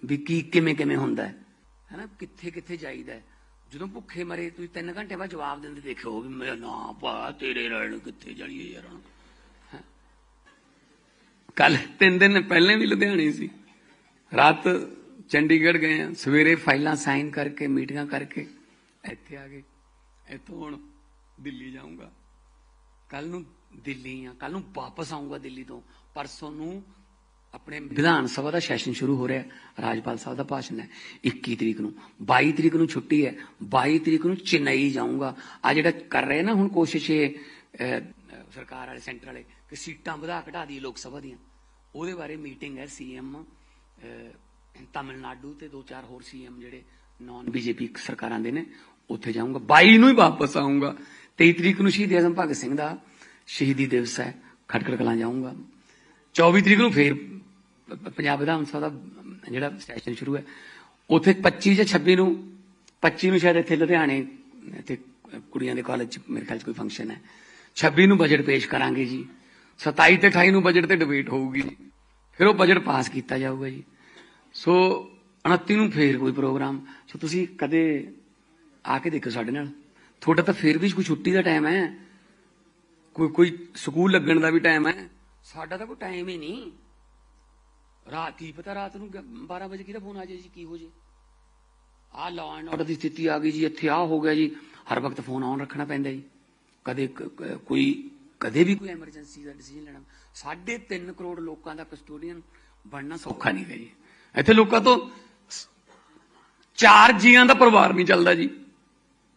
ਵੀ ਕੀ, ਕਿਵੇਂ ਕਿਵੇਂ ਹੁੰਦਾ ਹੈ। ਹੈਨਾ ਕਿੱਥੇ ਕਿੱਥੇ ਜਾਈਦਾ ਹੈ। ਜਦੋਂ ਭੁੱਖੇ ਮਰੇ, ਤੁਸੀਂ 3 ਘੰਟੇ ਬਾਅਦ ਜਵਾਬ ਦਿੰਦੇ ਦੇਖਿਓ ਵੀ ਮੇਰਾ ਨਾ ਪਾ, ਤੇਰੇ ਨਾਲ ਕਿੱਥੇ ਜਾਈਏ ਯਾਰ। ਹੁਣ ਕੱਲ ਤਿੰਨ ਦਿਨ ਪਹਿਲਾਂ ਵੀ ਲੁਧਿਆਣੇ ਸੀ। ਰਾਤ ਚੰਡੀਗੜ੍ਹ ਗਏ ਆ, ਸਵੇਰੇ ਫਾਈਲਾਂ ਸਾਈਨ ਕਰਕੇ, ਮੀਟਿੰਗਾਂ ਕਰਕੇ, ਇੱਥੇ ਆ ਗਏ। ਇੱਥੋਂ ਹੁਣ ਦਿੱਲੀ ਜਾਊਂਗਾ। ਕੱਲ ਨੂੰ ਦਿੱਲੀ ਆ ਕੱਲ ਨੂੰ ਵਾਪਸ ਆਊਂਗਾ ਦਿੱਲੀ ਤੋਂ। ਪਰਸੋਂ ਨੂੰ ਆਪਣੇ ਵਿਧਾਨ ਸਭਾ ਦਾ ਸੈਸ਼ਨ ਸ਼ੁਰੂ ਹੋ ਰਿਹਾ, ਰਾਜਪਾਲ ਸਾਹਿਬ ਦਾ ਭਾਸ਼ਣ ਹੈ 21 ਤਰੀਕ ਨੂੰ। 22 ਤਰੀਕ ਨੂੰ ਛੁੱਟੀ ਹੈ 22 ਤਰੀਕ ਨੂੰ ਚੇਨਈ ਜਾਊਂਗਾ। ਆ ਜਿਹੜਾ ਕਰ ਰਹੇ ਨਾ ਹੁਣ ਕੋਸ਼ਿਸ਼ ਇਹ ਸਰਕਾਰ ਵਾਲੇ, ਸੈਂਟਰ ਵਾਲੇ, ਕਿ ਸੀਟਾਂ ਵਧਾ ਘਟਾ ਦੀ ਲੋਕ ਸਭਾ ਦੀਆਂ। ਉਹਦੇ ਬਾਰੇ ਮੀਟਿੰਗ ਹੈ, ਸੀਐਮ ਤਾਮਿਲਨਾਡੂ ਤੇ ਦੋ ਚਾਰ ਹੋਰ ਸੀਐਮ ਜਿਹੜੇ ਨਾਨ ਬੀਜੇਪੀ ਸਰਕਾਰਾਂ ਦੇ ਨੇ, ਉੱਥੇ ਜਾਊਂਗਾ। 22 ਨੂੰ ਹੀ ਵਾਪਸ ਆਊਂਗਾ। 23 ਤਰੀਕ ਨੂੰ ਸ਼ਹੀਦ ਆਜ਼ਮ ਭਗਤ ਸਿੰਘ ਦਾ ਸ਼ਹੀਦੀ ਦਿਵਸ ਹੈ। ਖਟਕੜ ਕਲਾਂ ਜਾਊਂਗਾ। 24 ਤਰੀਕ ਨੂੰ ਫੇਰ ਪੰਜਾਬ ਵਿਧਾਨ ਸਭਾ ਦਾ ਜਿਹੜਾ ਸੈਸ਼ਨ ਸ਼ੁਰੂ ਹੈ। ਉੱਥੇ 25 ਜਾਂ 26 ਨੂੰ 25 ਨੂੰ ਸ਼ਾਇਦ ਇੱਥੇ ਲੁਧਿਆਣੇ, ਇੱਥੇ ਕੁੜੀਆਂ ਦੇ ਕਾਲਜ ਚ ਮੇਰੇ ਖਿਆਲ ਚ ਕੋਈ ਫੰਕਸ਼ਨ ਹੈ। 26 ਨੂੰ ਬਜਟ ਪੇਸ਼ ਕਰਾਂਗੇ ਜੀ। 27 ਤੇ 28 ਨੂੰ ਬਜਟ ਤੇ ਡਿਬੇਟ ਹੋਊਗੀ ਜੀ। ਫਿਰ ਉਹ ਬਜਟ ਪਾਸ ਕੀਤਾ ਜਾਊਗਾ ਜੀ। ਸੋ 29 ਨੂੰ ਫੇਰ ਕੋਈ ਪ੍ਰੋਗਰਾਮ। ਸੋ ਤੁਸੀਂ ਕਦੇ ਆ ਕੇ ਦੇਖੋ ਸਾਡੇ ਨਾਲ। ਤੁਹਾਡਾ ਤਾਂ ਫੇਰ ਵੀ ਕੋਈ ਛੁੱਟੀ ਦਾ ਟਾਈਮ ਹੈ। ਕੋਈ ਕੋਈ ਸਕੂਲ ਲੱਗਣ ਦਾ ਵੀ ਟਾਈਮ ਹੈ। ਸਾਡਾ ਤਾਂ ਕੋਈ ਟਾਈਮ ਹੀ ਨਹੀਂ। ਰਾਤ ਕੀ ਪਤਾ ਰਾਤ ਨੂੰ 12 ਵਜੇ ਕਿਹਦਾ ਫੋਨ ਆ ਜਾਏ ਜੀ, ਕੀ ਹੋ ਜੇ ਆ ਲਾਅ ਐਂਡ ਆਰਡਰ ਦੀ ਸਥਿਤੀ ਆ ਗਈ ਜੀ, ਇੱਥੇ ਆ ਹੋ ਗਿਆ ਜੀ। ਹਰ ਵਕਤ ਫੋਨ ਆਨ ਰੱਖਣਾ ਪੈਂਦਾ ਜੀ। ਕਦੇ ਕੋਈ ਕਦੇ ਵੀ ਕੋਈ ਐਮਰਜੈਂਸੀ ਦਾ ਡਿਸੀਜਨ ਲੈਣਾ। ਸਾਢੇ 3 ਕਰੋੜ ਲੋਕਾਂ ਦਾ ਕਸਟੋਡੀਅਨ ਬਣਨਾ ਸੌਖਾ ਨਹੀਂ ਹੈ ਜੀ। ਇੱਥੇ ਲੋਕਾਂ ਤੋਂ ਚਾਰ ਜੀਆਂ ਦਾ ਪਰਿਵਾਰ ਨਹੀਂ ਚੱਲਦਾ ਜੀ।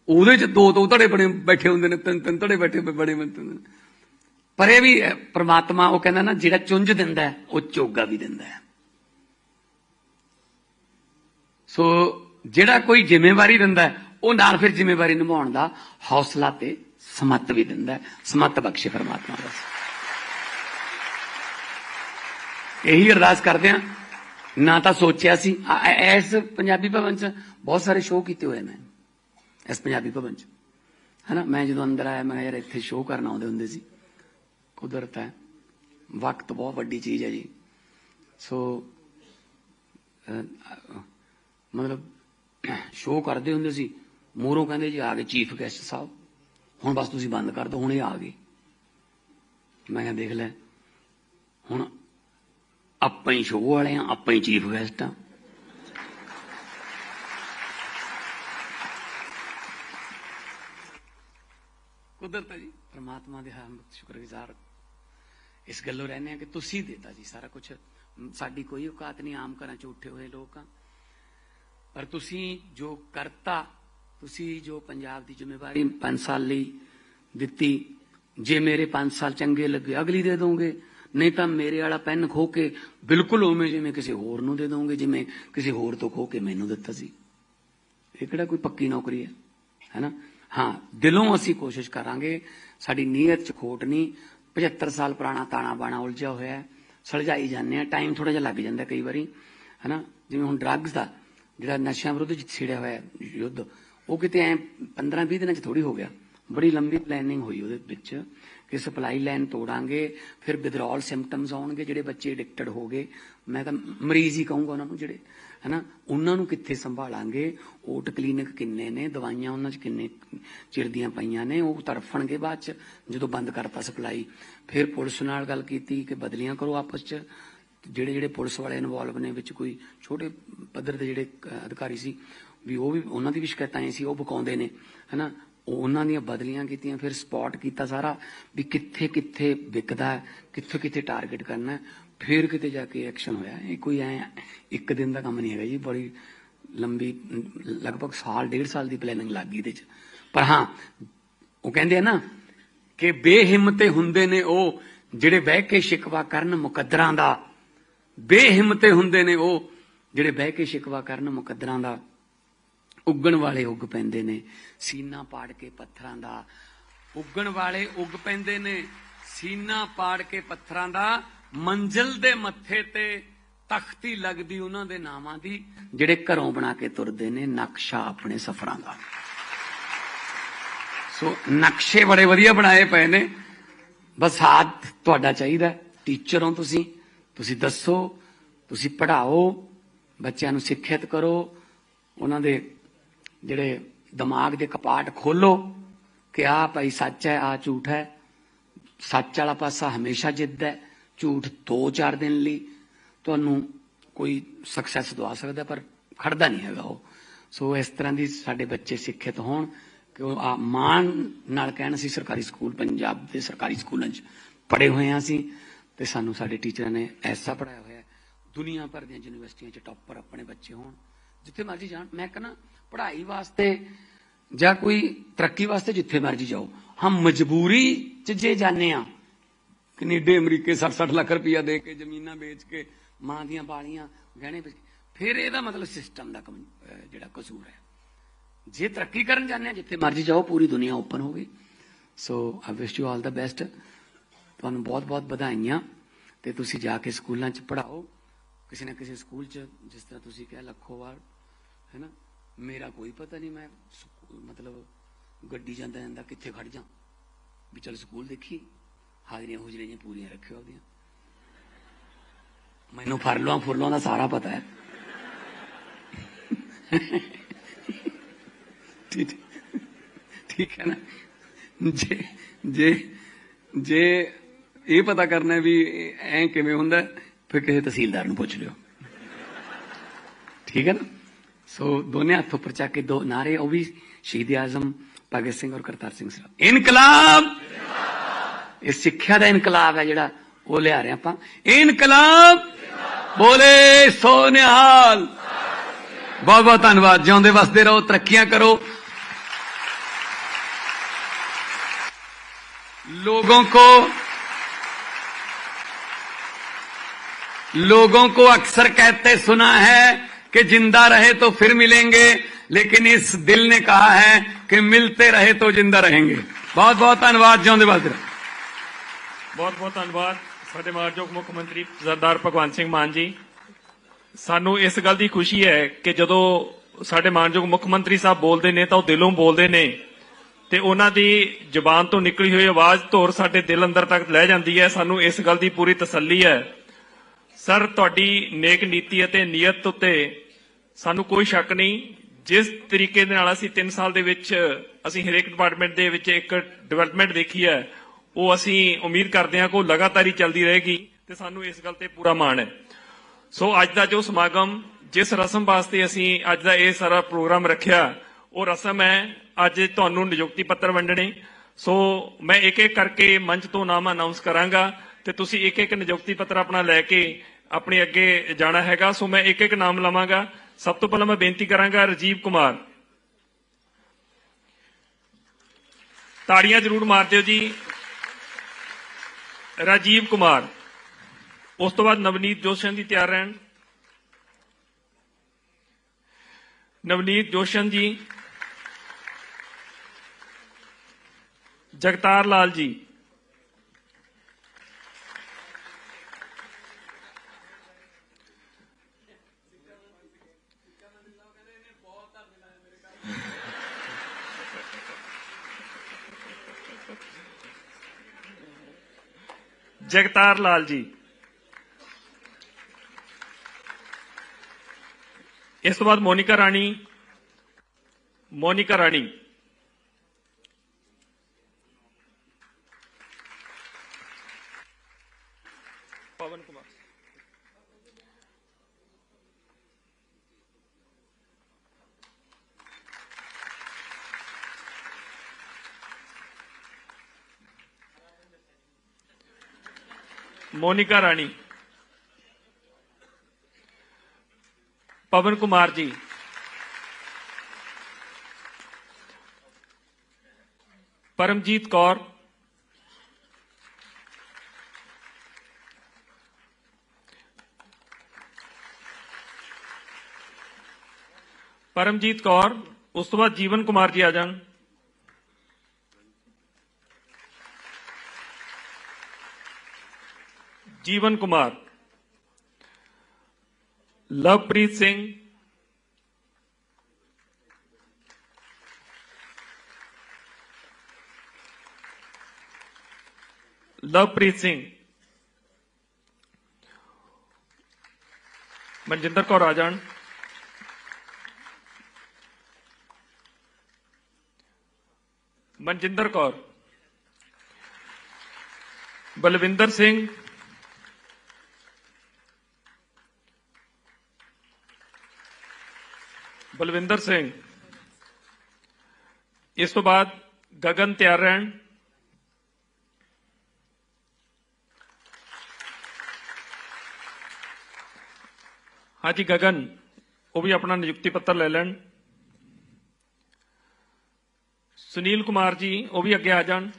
ਉਹਦੇ ਚ ਦੋ ਦੋ ਧੜੇ ਬਣੇ ਬੈਠੇ ਹੁੰਦੇ ਨੇ ਤਿੰਨ ਤਿੰਨ ਧੜੇ ਬੈਠੇ ਬਣੇ ਹੁੰਦੇ ਨੇ। ਪਰ ਇਹ ਵੀ ਹੈ, ਪ੍ਰਮਾਤਮਾ ਉਹ ਕਹਿੰਦਾ ਨਾ ਜਿਹੜਾ ਚੁੰਝ ਦਿੰਦਾ ਉਹ ਚੋਗਾ ਵੀ ਦਿੰਦਾ ਸੋ ਜਿਹੜਾ ਕੋਈ ਜ਼ਿੰਮੇਵਾਰੀ ਦਿੰਦਾ ਉਹ ਨਾਲ ਫਿਰ ਜ਼ਿੰਮੇਵਾਰੀ ਨਿਭਾਉਣ ਦਾ ਹੌਸਲਾ ਤੇ ਸਮੱਤ ਵੀ ਦਿੰਦਾ ਹੈ। ਸਮੱਤ ਬਖਸ਼ੇ ਪਰਮਾਤਮਾ ਬਸ ਇਹੀ ਅਰਦਾਸ ਕਰਦੇ ਹਾਂ। ਨਾ ਤਾਂ ਸੋਚਿਆ ਸੀ। ਆ- ਇਸ ਪੰਜਾਬੀ ਭਵਨ ਚ ਬਹੁਤ ਸਾਰੇ ਸ਼ੋਅ ਕੀਤੇ ਹੋਏ ਮੈਂ ਇਸ ਪੰਜਾਬੀ ਭਵਨ ਚ। ਹਨਾ? ਮੈਂ ਜਦੋਂ ਅੰਦਰ ਆਇਆ, ਮੈਂ ਕਿਹਾ ਯਾਰ ਇੱਥੇ ਸ਼ੋਅ ਕਰਨ ਆਉਂਦੇ ਹੁੰਦੇ ਸੀ। ਕੁਦਰਤ ਹੈ। ਵਕਤ ਬਹੁਤ ਵੱਡੀ ਚੀਜ਼ ਹੈ ਜੀ। ਸੋ ਮਤਲਬ ਸ਼ੋਅ ਕਰਦੇ ਹੁੰਦੇ ਸੀ। ਮੋਰੋਂ ਕਹਿੰਦੇ ਜੀ, ਆ ਗਏ ਚੀਫ ਗੈਸਟ ਸਾਹਿਬ। ਹੁਣ ਬਸ ਤੁਸੀਂ ਬੰਦ ਕਰ ਦਿਓ, ਹੁਣ ਇਹ ਆ ਗਏ। ਮੈਂ ਕਿਹਾ ਦੇਖ ਲੈ। ਹੁਣ ਆਪਾਂ ਹੀ ਸ਼ੋਅ ਵਾਲੇ ਆ ਆਪਾਂ ਹੀ ਚੀਫ ਗੈਸਟ ਆ ਕੁਦਰਤ ਹੈ ਜੀ ਪ੍ਰਮਾਤਮਾ ਦੇ ਹਮ ਸ਼ੁਕਰਗੁਜ਼ਾਰ ਇਸ ਗੱਲੋਂ ਰਹਿੰਦੇ ਆ ਕਿ ਤੁਸੀਂ ਦਿੱਤਾ ਜੀ ਸਾਰਾ ਕੁਝ ਸਾਡੀ ਕੋਈ ਔਕਾਤ ਨਹੀਂ ਆਮ ਘਰਾਂ ਚ ਉੱਠੇ ਹੋਏ ਲੋਕ ਆ ਪਰ ਤੁਸੀਂ ਜੋ ਕਰਤਾ ਤੁਸੀਂ ਜੋ ਪੰਜਾਬ ਦੀ ਜ਼ਿੰਮੇਵਾਰੀ 5 ਸਾਲ ਲਈ ਦਿੱਤੀ ਜੇ ਮੇਰੇ 5 ਸਾਲ ਚੰਗੇ ਲੱਗੇ ਅਗਲੀ ਦੇ ਦੋਗੇ ਨਹੀਂ ਤਾਂ ਮੇਰੇ ਵਾਲਾ ਪੈਨ ਖੋ ਕੇ ਬਿਲਕੁਲ ਉਵੇਂ ਜਿਵੇਂ ਕਿਸੇ ਹੋਰ ਨੂੰ ਦੇ ਦੋਗੇ, ਜਿਵੇਂ ਕਿਸੇ ਹੋਰ ਤੋਂ ਖੋ ਕੇ ਮੈਨੂੰ ਦਿੱਤਾ ਸੀ। ਇਹ ਕਿਹੜਾ ਕੋਈ ਪੱਕੀ ਨੌਕਰੀ ਹੈ? ਹੈਨਾ? ਹਾਂ, ਦਿਲੋਂ ਅਸੀਂ ਕੋਸ਼ਿਸ਼ ਕਰਾਂਗੇ, ਸਾਡੀ ਨੀਅਤ ਚ ਖੋਟ ਨਹੀਂ 75 ਸਾਲ ਪੁਰਾਣਾ ਤਾਣਾ ਬਾਣਾ ਉਲਝਿਆ ਹੋਇਆ ਹੈ, ਸਲਝਾਈ ਜਾਂਦੇ ਆ ਟਾਈਮ ਥੋੜਾ ਜਿਹਾ ਲੱਗ ਜਾਂਦਾ ਕਈ ਵਾਰੀ, ਹੈਨਾ? ਜਿਵੇਂ ਹੁਣ ਡਰੱਗਸ ਦਾ, ਜਿਹੜਾ ਨਸ਼ਿਆਂ ਵਿਰੁੱਧ ਛਿੜਿਆ ਹੋਇਆ ਯੁੱਧ, ਉਹ ਕਿਤੇ ਐ 15 20 ਦਿਨਾਂ ਚ ਥੋੜੀ ਹੋ ਗਿਆ। ਬੜੀ ਲੰਬੀ ਪਲੈਨਿੰਗ ਹੋਈ ਉਹਦੇ ਵਿੱਚ। ਕਿ ਸਪਲਾਈ ਲਾਈਨ ਤੋੜਾਂਗੇ, ਫਿਰ ਵਿਦਰੋਲ ਸਿੰਪਟਮਸ ਆਉਣਗੇ ਜਿਹੜੇ ਬੱਚੇ ਐਡਿਕਟਡ ਹੋ ਗਏ। ਮੈਂ ਤਾਂ ਮਰੀਜ਼ ਹੀ ਕਹੂੰਗਾ ਉਹਨਾਂ ਨੂੰ ਜਿਹੜੇ, ਹਨਾ, ਉਹਨਾਂ ਨੂੰ ਕਿੱਥੇ ਸੰਭਾਲਾਂਗੇ? ਓਟ ਕਲੀਨਿਕ ਕਿੰਨੇ ਨੇ? ਦਵਾਈਆਂ ਉਹਨਾਂ 'ਚ ਕਿੰਨੇ ਚਿਰ ਦੀਆਂ ਪਈਆਂ ਨੇ? ਉਹ ਤੜਫਣਗੇ ਬਾਅਦ 'ਚ, ਜਦੋਂ ਬੰਦ ਕਰਤਾ ਸਪਲਾਈ। ਫਿਰ ਪੁਲਿਸ ਨਾਲ ਗੱਲ ਕੀਤੀ ਕਿ ਬਦਲੀਆਂ ਕਰੋ ਆਪਸ 'ਚ। ਜਿਹੜੇ ਜਿਹੜੇ ਪੁਲਿਸ ਵਾਲੇ ਇਨਵੋਲਵ ਨੇ, ਵਿੱਚ ਕੋਈ ਛੋਟੇ ਪੱਧਰ ਦੇ ਜਿਹੜੇ ਅਧਿਕਾਰੀ ਸੀ, ਵੀ ਉਹ ਵੀ, ਉਹਨਾਂ ਦੀ ਵੀ ਸ਼ਿਕਾਇਤਾਂ ਆਈਆਂ ਸੀ, ਉਹ ਬਕਾਉਂਦੇ ਨੇ, ਹਨਾ। ਉਹਨਾਂ ਦੀਆਂ ਬਦਲੀਆਂ ਕੀਤੀਆਂ, ਫਿਰ ਸਪੌਟ ਕੀਤਾ ਸਾਰਾ ਵੀ ਕਿੱਥੇ ਕਿੱਥੇ ਵਿਕਦਾ ਕਿੱਥੇ ਕਿੱਥੇ ਟਾਰਗੇਟ ਕਰਨਾ ਫਿਰ ਕਿਤੇ ਜਾ ਕੇ ਐਕਸ਼ਨ ਹੋਇਆ। ਇਹ ਕੋਈ ਐ ਇੱਕ ਦਿਨ ਦਾ ਕੰਮ ਨਹੀਂ ਹੈਗਾ ਜੀ, ਬੜੀ ਲੰਬੀ, ਲਗਭਗ ਸਾਲ, ਡੇਢ ਸਾਲ ਦੀ ਪਲੈਨਿੰਗ ਲੱਗ ਗਈ ਇਹਦੇ ਚ। ਪਰ ਹਾਂ, ਉਹ ਕਹਿੰਦੇ ਆ ਨਾ ਕਿ ਬੇਹਿੰਮਤੇ ਹੁੰਦੇ ਨੇ ਉਹ ਜਿਹੜੇ ਬਹਿ ਕੇ ਸ਼ਿਕਵਾ ਕਰਨ ਮੁਕੱਦਰਾਂ ਦਾ। ਬੇਹਿੰਮਤੇ ਹੁੰਦੇ ਨੇ ਉਹ ਜਿਹੜੇ ਬਹਿ ਕੇ ਸ਼ਿਕਵਾ ਕਰਨ ਮੁਕੱਦਰਾਂ ਦਾ। ਉੱਗਣ ਵਾਲੇ ਉੱਗ ਪੈਂਦੇ ਨੇ। ਸੀਨਾ ਪਾੜ ਕੇ ਪੱਥਰਾਂ ਦਾ ਉੱਗਣ ਵਾਲੇ ਉੱਗ ਪੈਂਦੇ ਨੇ। ਸੀਨਾ ਪਾੜ ਕੇ ਪੱਥਰਾਂ ਦਾ ਮੰਜ਼ਿਲ ਦੇ ਮੱਥੇ ਤੇ ਤਖਤੀ ਲੱਗਦੀ ਉਹਨਾਂ ਦੇ ਨਾਮਾਂ ਦੀ, ਜਿਹੜੇ ਘਰੋਂ ਬਣਾ ਕੇ ਤੁਰਦੇ ਨੇ ਨਕਸ਼ਾ ਆਪਣੇ ਸਫ਼ਰਾਂ ਦਾ। ਸੋ ਨਕਸ਼ੇ ਬੜੇ ਵਧੀਆ ਬਣਾਏ ਪਏ ਨੇ। ਬਸ ਸਾਥ ਤੁਹਾਡਾ ਚਾਹੀਦਾ ਟੀਚਰ ਹੋ ਤੁਸੀਂ ਤੁਸੀਂ ਦੱਸੋ, ਤੁਸੀਂ ਪੜ੍ਹਾਓ, ਬੱਚਿਆਂ ਨੂੰ ਸਿੱਖਿਅਤ ਕਰੋ, ਉਹਨਾਂ ਦੇ ਜਿਹੜੇ ਦਿਮਾਗ ਦੇ ਕਪਾਟ ਖੋਲੋ ਕਿ ਆਹ ਭਾਈ ਸੱਚ ਹੈ ਆ ਝੂਠ ਹੈ। ਸੱਚ ਵਾਲਾ ਪਾਸਾ ਹਮੇਸ਼ਾ ਜਿੱਤਦਾ ਹੈ। ਝੂਠ 2-4 ਦਿਨ ਲਈ ਤੁਹਾਨੂੰ ਕੋਈ ਸਕਸੈਸ ਦਵਾ ਸਕਦਾ, ਪਰ ਖੜਦਾ ਨਹੀਂ ਹੈਗਾ ਉਹ। ਸੋ ਇਸ ਤਰ੍ਹਾਂ ਦੀ ਸਾਡੇ ਬੱਚੇ ਸਿੱਖਿਅਤ ਹੋਣ ਕਿ ਉਹ ਮਾਣ ਨਾਲ ਕਹਿਣ, ਅਸੀਂ ਸਰਕਾਰੀ ਸਕੂਲ, ਪੰਜਾਬ ਦੇ ਸਰਕਾਰੀ ਸਕੂਲਾਂ 'ਚ ਪੜੇ ਹੋਏ ਹਾਂ ਅਸੀਂ ਤੇ ਸਾਨੂੰ ਸਾਡੇ ਟੀਚਰਾਂ ਨੇ ਐਸਾ ਪੜਾਇਆ ਹੋਇਆ ਹੈ। ਦੁਨੀਆ ਭਰ ਦੀਆਂ ਯੂਨੀਵਰਸਿਟੀਆਂ 'ਚ ਟੌਪਰ ਆਪਣੇ ਬੱਚੇ ਹੋਣ। ਜਿੱਥੇ ਮਰਜ਼ੀ ਜਾਣ। ਮੈਂ ਕਹਿੰਦਾ, ਪੜ੍ਹਾਈ ਵਾਸਤੇ ਜਾਂ ਕੋਈ ਤਰੱਕੀ ਵਾਸਤੇ ਜਿੱਥੇ ਮਰਜ਼ੀ ਜਾਓ। ਹਮ ਮਜਬੂਰੀ 'ਚ ਜੇ ਜਾਣੇ ਆ ਕੈਨੇਡਾ, ਅਮਰੀਕੇ 60-60 ਲੱਖ ਰੁਪਇਆ ਦੇ ਕੇ ਜ਼ਮੀਨਾਂ ਵੇਚ ਕੇ ਮਾਂ ਦੀਆਂ ਬਾਲੀਆਂ ਗਹਿਣੇ ਵੇਚ ਫਿਰ ਇਹਦਾ ਮਤਲਬ ਸਿਸਟਮ ਦਾ ਜਿਹੜਾ ਕਸੂਰ ਹੈ। ਜੇ ਤਰੱਕੀ ਕਰਨ ਜਾਂਦੇ ਆ ਜਿੱਥੇ ਮਰਜ਼ੀ ਜਾਓ, ਪੂਰੀ ਦੁਨੀਆ ਓਪਨ ਹੋ ਗਈ। ਸੋ ਆਈ wish you all the best ਤੁਹਾਨੂੰ ਬਹੁਤ ਬਹੁਤ ਵਧਾਈਆਂ। ਤੇ ਤੁਸੀਂ ਜਾ ਕੇ ਸਕੂਲਾਂ 'ਚ ਪੜ੍ਹਾਓ। ਕਿਸੇ ਨਾ ਕਿਸੇ ਸਕੂਲ 'ਚ, ਜਿਸ ਤਰ੍ਹਾਂ ਤੁਸੀਂ ਕਿਹਾ ਲੱਖੋਵਾਲ ਹੈ ਨਾ? ਮੇਰਾ ਕੋਈ ਪਤਾ ਨਹੀਂ ਮੈਂ ਸਕੂ- ਮਤਲਬ ਗੱਡੀ ਜਾਂਦਾ ਜਾਂਦਾ ਕਿੱਥੇ ਖੜ ਜਾ ਵੀ ਚਲ ਸਕੂਲ ਦੇਖੀ। ਹਾਜ਼ਰੀਆਂ ਹੁਜਰੀਆਂ ਜਿਹੀਆਂ ਪੂਰੀਆਂ ਰੱਖਿਓ ਆਪਦੀਆਂ ਮੈਨੂੰ ਫਰਲੋਆਂ ਫੁਰਲੋਆਂ ਦਾ ਸਾਰਾ ਪਤਾ ਹੈ। ਠੀਕ ਠੀਕ ਹੈ ਨਾ? ਜੇ ਜੇ ਜੇ ਇਹ ਪਤਾ ਕਰਨਾ ਵੀ ਐ ਕਿਵੇਂ ਹੁੰਦਾ, ਫਿਰ ਕਿਸੇ ਤਹਿਸੀਲਦਾਰ ਨੂੰ ਪੁੱਛ ਲਿਓ। ਠੀਕ ਹੈ ਨਾ? ਸੋ ਦੋਨੇ ਹੱਥ ਉੱਪਰ ਚੱਕ ਕੇ ਦੋ ਨਾਰੇ ਉਹ ਵੀ ਸ਼ਹੀਦ ਆਜ਼ਮ ਭਗਤ ਸਿੰਘ ਔਰ ਕਰਤਾਰ ਸਿੰਘ ਸਰਾਭਾ ਇਨਕਲਾਬ ਇਹ ਸਿੱਖਿਆ ਦਾ ਇਨਕਲਾਬ ਹੈ ਜਿਹੜਾ ਉਹ ਲਿਆ ਰਹੇ ਆਪਾਂ ਇਨਕਲਾਬ ਬੋਲੇ ਸੋ ਨਿਹਾਲ ਬਹੁਤ ਬਹੁਤ ਧੰਨਵਾਦ ਜਿਉਂਦੇ ਵਸਦੇ ਰਹੋ ਤਰੱਕੀਆਂ ਕਰੋ लोगों को लोगों को अक्सर कहते सुना है कि जिंदा रहे तो फिर मिलेंगे, लेकिन इस दिल ने कहा है कि मिलते रहे तो जिंदा रहेंगे। ਬਹੁਤ ਬਹੁਤ ਧੰਨਵਾਦ ਜਿਉਂਦੇ ਬਸ ਬਹੁਤ ਬਹੁਤ ਧੰਨਵਾਦ ਸਾਡੇ ਮਾਨਯੋਗ ਮੁੱਖ ਮੰਤਰੀ ਸਰਦਾਰ ਭਗਵੰਤ ਸਿੰਘ ਮਾਨ ਜੀ ਸਾਨੂੰ ਇਸ ਗੱਲ ਦੀ ਖੁਸ਼ੀ ਹੈ ਕਿ ਜਦੋਂ ਸਾਡੇ ਮਾਨਯੋਗ ਮੁੱਖ ਮੰਤਰੀ ਸਾਹਿਬ ਬੋਲਦੇ ਨੇ ਤਾਂ ਉਹ ਦਿਲੋਂ ਬੋਲਦੇ ਨੇ ਤੇ ਉਹਨਾਂ ਦੀ ਜ਼ੁਬਾਨ ਤੋਂ ਨਿਕਲੀ ਹੋਈ ਆਵਾਜ਼ ਧੋਰ ਸਾਡੇ ਦਿਲ ਅੰਦਰ ਤੱਕ ਲੈ ਜਾਂਦੀ ਹੈ ਸਾਨੂੰ ਇਸ ਗੱਲ ਦੀ ਪੂਰੀ ਤਸੱਲੀ ਹੈ ਸਰ ਤੁਹਾਡੀ ਨੇਕ ਨੀਤੀ ਅਤੇ ਨੀਅਤ ਉਤੇ ਸਾਨੂੰ ਕੋਈ ਸ਼ੱਕ ਨਹੀਂ, ਜਿਸ ਤਰੀਕੇ ਦੇ ਨਾਲ ਅਸੀਂ 3 ਸਾਲ ਦੇ ਵਿੱਚ, ਅਸੀਂ ਹਰੇਕ ਡਿਪਾਰਟਮੈਂਟ ਦੇ ਵਿੱਚ ਇੱਕ ਡਿਵੈਲਪਮੈਂਟ ਦੇਖੀ ਹੈ, ਉਹ ਅਸੀਂ ਉਮੀਦ ਕਰਦੇ ਹਾਂ ਕਿ ਉਹ ਲਗਾਤਾਰ ਹੀ ਚੱਲਦੀ ਰਹੇਗੀ ਤੇ ਸਾਨੂੰ ਇਸ ਗੱਲ ਤੇ ਪੂਰਾ ਮਾਣ ਹੈ। ਸੋ ਅੱਜ ਦਾ ਜੋ ਸਮਾਗਮ, ਜਿਸ ਰਸਮ ਵਾਸਤੇ ਅਸੀਂ ਅੱਜ ਦਾ ਇਹ ਸਾਰਾ ਪ੍ਰੋਗਰਾਮ ਰੱਖਿਆ, ਉਹ ਰਸਮ ਹੈ, ਅੱਜ ਤੁਹਾਨੂੰ ਨਿਯੁਕਤੀ ਪੱਤਰ ਵੰਡਣੇ। ਸੋ ਮੈਂ ਇੱਕ ਇੱਕ ਕਰਕੇ ਮੰਚ ਤੋਂ ਨਾਮ ਅਨਾਉਂਸ ਕਰਾਂਗਾ ਤੇ ਤੁਸੀਂ ਇੱਕ ਇੱਕ ਨਿਯੁਕਤੀ ਪੱਤਰ ਆਪਣਾ ਲੈ ਕੇ ਆਪਣੇ ਅੱਗੇ ਜਾਣਾ ਹੈਗਾ। ਸੋ ਮੈਂ ਇੱਕ ਇੱਕ ਨਾਮ ਲਵਾਂਗਾ। ਸਭ ਤੋਂ ਪਹਿਲਾਂ ਮੈਂ ਬੇਨਤੀ ਕਰਾਂਗਾ ਰਜੀਵ ਕੁਮਾਰ ਤਾੜੀਆਂ ਜ਼ਰੂਰ ਮਾਰ ਦਿਓ ਜੀ ਰਾਜੀਵ ਕੁਮਾਰ ਉਸ ਤੋਂ ਬਾਅਦ ਨਵਨੀਤ ਜੋਸ਼ਨ ਜੀ ਤਿਆਰ ਰਹਿਣ ਨਵਨੀਤ ਜੋਸ਼ਨ ਜੀ ਜਗਤਾਰ ਲਾਲ ਜੀ ਜਗਤਾਰ ਲਾਲ ਜੀ। ਇਸ ਤੋਂ ਬਾਅਦ ਮੋਨਿਕਾ ਰਾਣੀ। ਮੋਨਿਕਾ ਰਾਣੀ। ਮੋਨਿਕਾ ਰਾਣੀ ਪਵਨ ਕੁਮਾਰ ਜੀ ਪਰਮਜੀਤ ਕੌਰ ਪਰਮਜੀਤ ਕੌਰ ਉਸ ਤੋਂ ਬਾਅਦ ਜੀਵਨ ਕੁਮਾਰ ਜੀ ਆ ਜਾਣ ਜੀਵਨ ਕੁਮਾਰ ਲਵਪ੍ਰੀਤ ਸਿੰਘ ਲਵਪ੍ਰੀਤ ਸਿੰਘ ਮਨਜਿੰਦਰ ਕੌਰ ਆ ਜਾਣ ਮਨਜਿੰਦਰ ਕੌਰ ਬਲਵਿੰਦਰ ਬਲਵਿੰਦਰ ਸਿੰਘ ਇਸ ਤੋਂ ਬਾਅਦ ਗਗਨ ਤਿਆਰ ਰਹਿਣ ਹਾਂਜੀ ਗਗਨ ਉਹ ਵੀ ਆਪਣਾ ਨਿਯੁਕਤੀ ਪੱਤਰ ਲੈ ਲੈਣ ਸੁਨੀਲ ਕੁਮਾਰ ਜੀ ਉਹ ਵੀ ਅੱਗੇ ਆ ਜਾਣ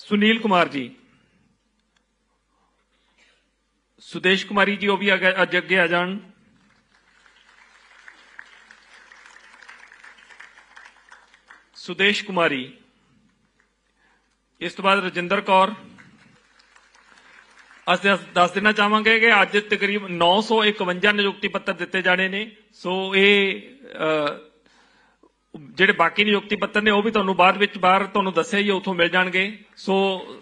ਸੁਨੀਲ ਕੁਮਾਰ ਜੀ ਸੁਦੇਸ਼ ਕੁਮਾਰੀ ਜੀ ਉਹ ਵੀ ਅੱਗੇ ਅੱਜ ਅੱਗੇ ਆ ਜਾਣ ਸੁਦੇਸ਼ ਕੁਮਾਰੀ ਇਸ ਤੋਂ ਬਾਅਦ ਰਜਿੰਦਰ ਕੌਰ ਅਸੀਂ ਦੱਸ- ਦੱਸ ਦੇਣਾ ਚਾਹਾਂਗੇ ਕਿ ਅੱਜ ਤਕਰੀਬਨ 951 ਨਿਯੁਕਤੀ ਪੱਤਰ ਦਿੱਤੇ ਜਾਣੇ ਨੇ ਸੋ ਇਹ ਅ, ਜਿਹੜੇ ਬਾਕੀ ਨਿਯੁਕਤੀ ਪੱਤਰ ਨੇ ਉਹ ਵੀ ਤੁਹਾਨੂੰ ਬਾਅਦ ਵਿੱਚ ਬਾਹਰ ਤੁਹਾਨੂੰ ਦੱਸਿਆ ਹੀ ਉੱਥੋਂ ਮਿਲ ਜਾਣਗੇ। ਸੋ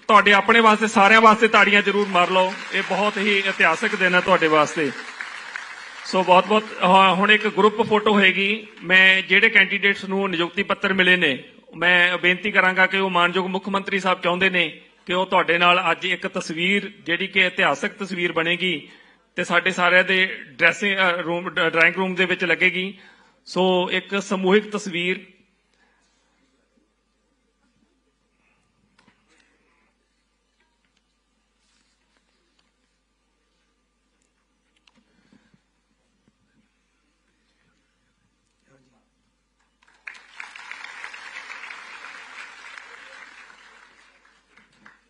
ਤੁਹਾਡੇ ਆਪਣੇ ਵਾਸਤੇ, ਸਾਰਿਆਂ ਵਾਸਤੇ ਤਾੜੀਆਂ ਜ਼ਰੂਰ ਮਾਰ ਲਓ। ਇਹ ਬਹੁਤ ਹੀ ਇਤਿਹਾਸਕ ਦਿਨ ਹੈ ਤੁਹਾਡੇ ਵਾਸਤੇ। ਸੋ ਬਹੁਤ ਬਹੁਤ ਹੁਣ ਇੱਕ ਗਰੁੱਪ ਫੋਟੋ ਹੋਏਗੀ ਮੈਂ ਜਿਹੜੇ ਕੈਂਡੀਡੇਟਸ ਨੂੰ ਨਿਯੁਕਤੀ ਪੱਤਰ ਮਿਲੇ ਨੇ, ਮੈਂ ਬੇਨਤੀ ਕਰਾਂਗਾ ਕਿ ਉਹ ਮਾਨਯੋਗ ਮੁੱਖ ਮੰਤਰੀ ਸਾਹਿਬ ਚਾਹੁੰਦੇ ਨੇ ਕਿ ਉਹ ਤੁਹਾਡੇ ਨਾਲ ਅੱਜ ਇੱਕ ਤਸਵੀਰ, ਜਿਹੜੀ ਕਿ ਇਤਿਹਾਸਕ ਤਸਵੀਰ ਬਣੇਗੀ ਤੇ ਸਾਡੇ ਸਾਰਿਆਂ ਦੇ ਡਰੈਸਿੰਗ ਰੂਮ ਡਰਾਇੰਗ ਰੂਮ ਦੇ ਵਿੱਚ ਲੱਗੇਗੀ। ਸੋ ਇੱਕ ਸਮੂਹਿਕ ਤਸਵੀਰ।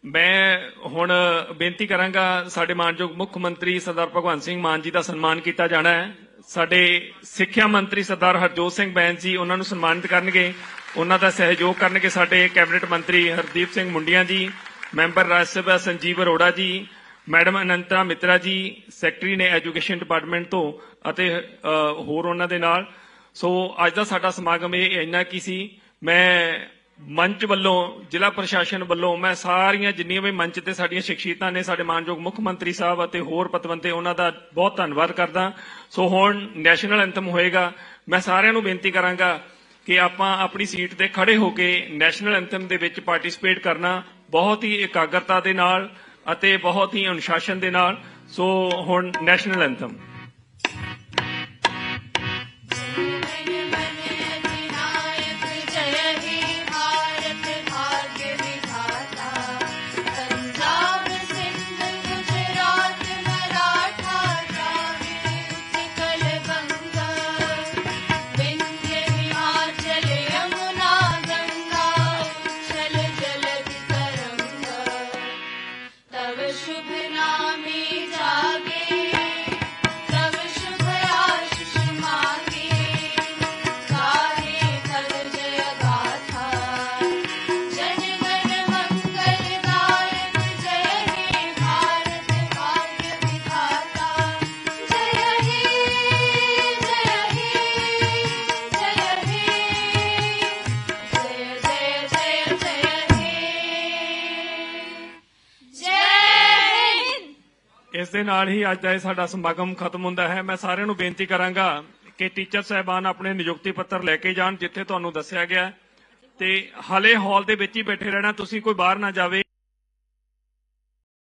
ਮੈਂ ਹੁਣ ਬੇਨਤੀ ਕਰਾਂਗਾ, ਸਾਡੇ ਮਾਨਯੋਗ ਮੁੱਖ ਮੰਤਰੀ ਸਰਦਾਰ ਭਗਵੰਤ ਸਿੰਘ ਮਾਨ ਜੀ ਦਾ ਸਨਮਾਨ ਕੀਤਾ ਜਾਣਾ ਹੈ। ਸਾਡੇ ਸਿੱਖਿਆ ਮੰਤਰੀ ਸਰਦਾਰ ਹਰਜੋਤ ਸਿੰਘ ਬੈਂਸ ਜੀ ਉਹਨਾਂ ਨੂੰ ਸਨਮਾਨਿਤ ਕਰਨਗੇ। ਉਹਨਾਂ ਦਾ ਸਹਿਯੋਗ ਕਰਨਗੇ ਸਾਡੇ ਕੈਬਨਿਟ ਮੰਤਰੀ ਹਰਦੀਪ ਸਿੰਘ ਮੁੰਡੀਆਂ ਜੀ, ਮੈਂਬਰ ਰਾਜ ਸਭਾ ਸੰਜੀਵ ਅਰੋੜਾ ਜੀ, ਮੈਡਮ ਅਨੰਤਰਾ ਮਿੱਤਰਾ ਜੀ, ਸੈਕਟਰੀ ਨੇ ਐਜੂਕੇਸ਼ਨ ਡਿਪਾਰਟਮੈਂਟ ਤੋਂ ਅਤੇ ਹੋਰ ਉਹਨਾਂ ਦੇ ਨਾਲ। ਸੋ ਅੱਜ ਦਾ ਸਾਡਾ ਸਮਾਗਮ ਇਹ ਇੰਨਾ ਕੀ ਸੀ। ਮੈਂ ਮੰਚ ਵੱਲੋਂ, ਜ਼ਿਲ੍ਹਾ ਪ੍ਰਸ਼ਾਸਨ ਵੱਲੋਂ ਮੈਂ ਸਾਰੀਆਂ ਜਿੰਨੀਆਂ ਵੀ ਮੰਚ ਤੇ ਸਾਡੀਆਂ ਸ਼ਖਸੀਅਤਾਂ ਨੇ, ਸਾਡੇ ਮਾਨਯੋਗ ਮੁੱਖ ਮੰਤਰੀ ਸਾਹਿਬ ਅਤੇ ਹੋਰ ਪਤਵੰਤੇ, ਉਹਨਾਂ ਦਾ ਬਹੁਤ ਧੰਨਵਾਦ ਕਰਦਾ। ਸੋ ਹੁਣ ਨੈਸ਼ਨਲ ਐਂਥਮ ਹੋਏਗਾ। ਮੈਂ ਸਾਰਿਆਂ ਨੂੰ ਬੇਨਤੀ ਕਰਾਂਗਾ ਕਿ ਆਪਾਂ ਆਪਣੀ ਸੀਟ ਤੇ ਖੜੇ ਹੋ ਕੇ ਨੈਸ਼ਨਲ ਐਂਥਮ ਦੇ ਵਿੱਚ ਪਾਰਟਿਸਿਪੇਟ ਕਰਨਾ ਬਹੁਤ ਹੀ ਇਕਾਗਰਤਾ ਦੇ ਨਾਲ ਅਤੇ ਬਹੁਤ ਹੀ ਅਨੁਸ਼ਾਸਨ ਦੇ ਨਾਲ। ਸੋ ਹੁਣ ਨੈਸ਼ਨਲ ਐਂਥਮ। ਨਾਲ ਹੀ ਅੱਜ ਦਾ ਇਹ ਸਾਡਾ ਸਮਾਗਮ ਖਤਮ ਹੁੰਦਾ ਹੈ। ਮੈਂ ਸਾਰਿਆਂ ਨੂੰ ਬੇਨਤੀ ਕਰਾਂਗਾ ਕਿ ਟੀਚਰ ਸਹਿਬਾਨ ਆਪਣੇ ਨਿਯੁਕਤੀ ਪੱਤਰ ਲੈ ਕੇ ਜਾਣ, ਜਿੱਥੇ ਤੁਹਾਨੂੰ ਦੱਸਿਆ ਗਿਆ ਤੇ ਹਾਲੇ ਹਾਲ ਦੇ ਵਿੱਚ ਹੀ ਬੈਠੇ ਰਹਿਣਾ, ਤੁਸੀਂ ਕੋਈ ਬਾਹਰ ਨਾ ਜਾਵੇ।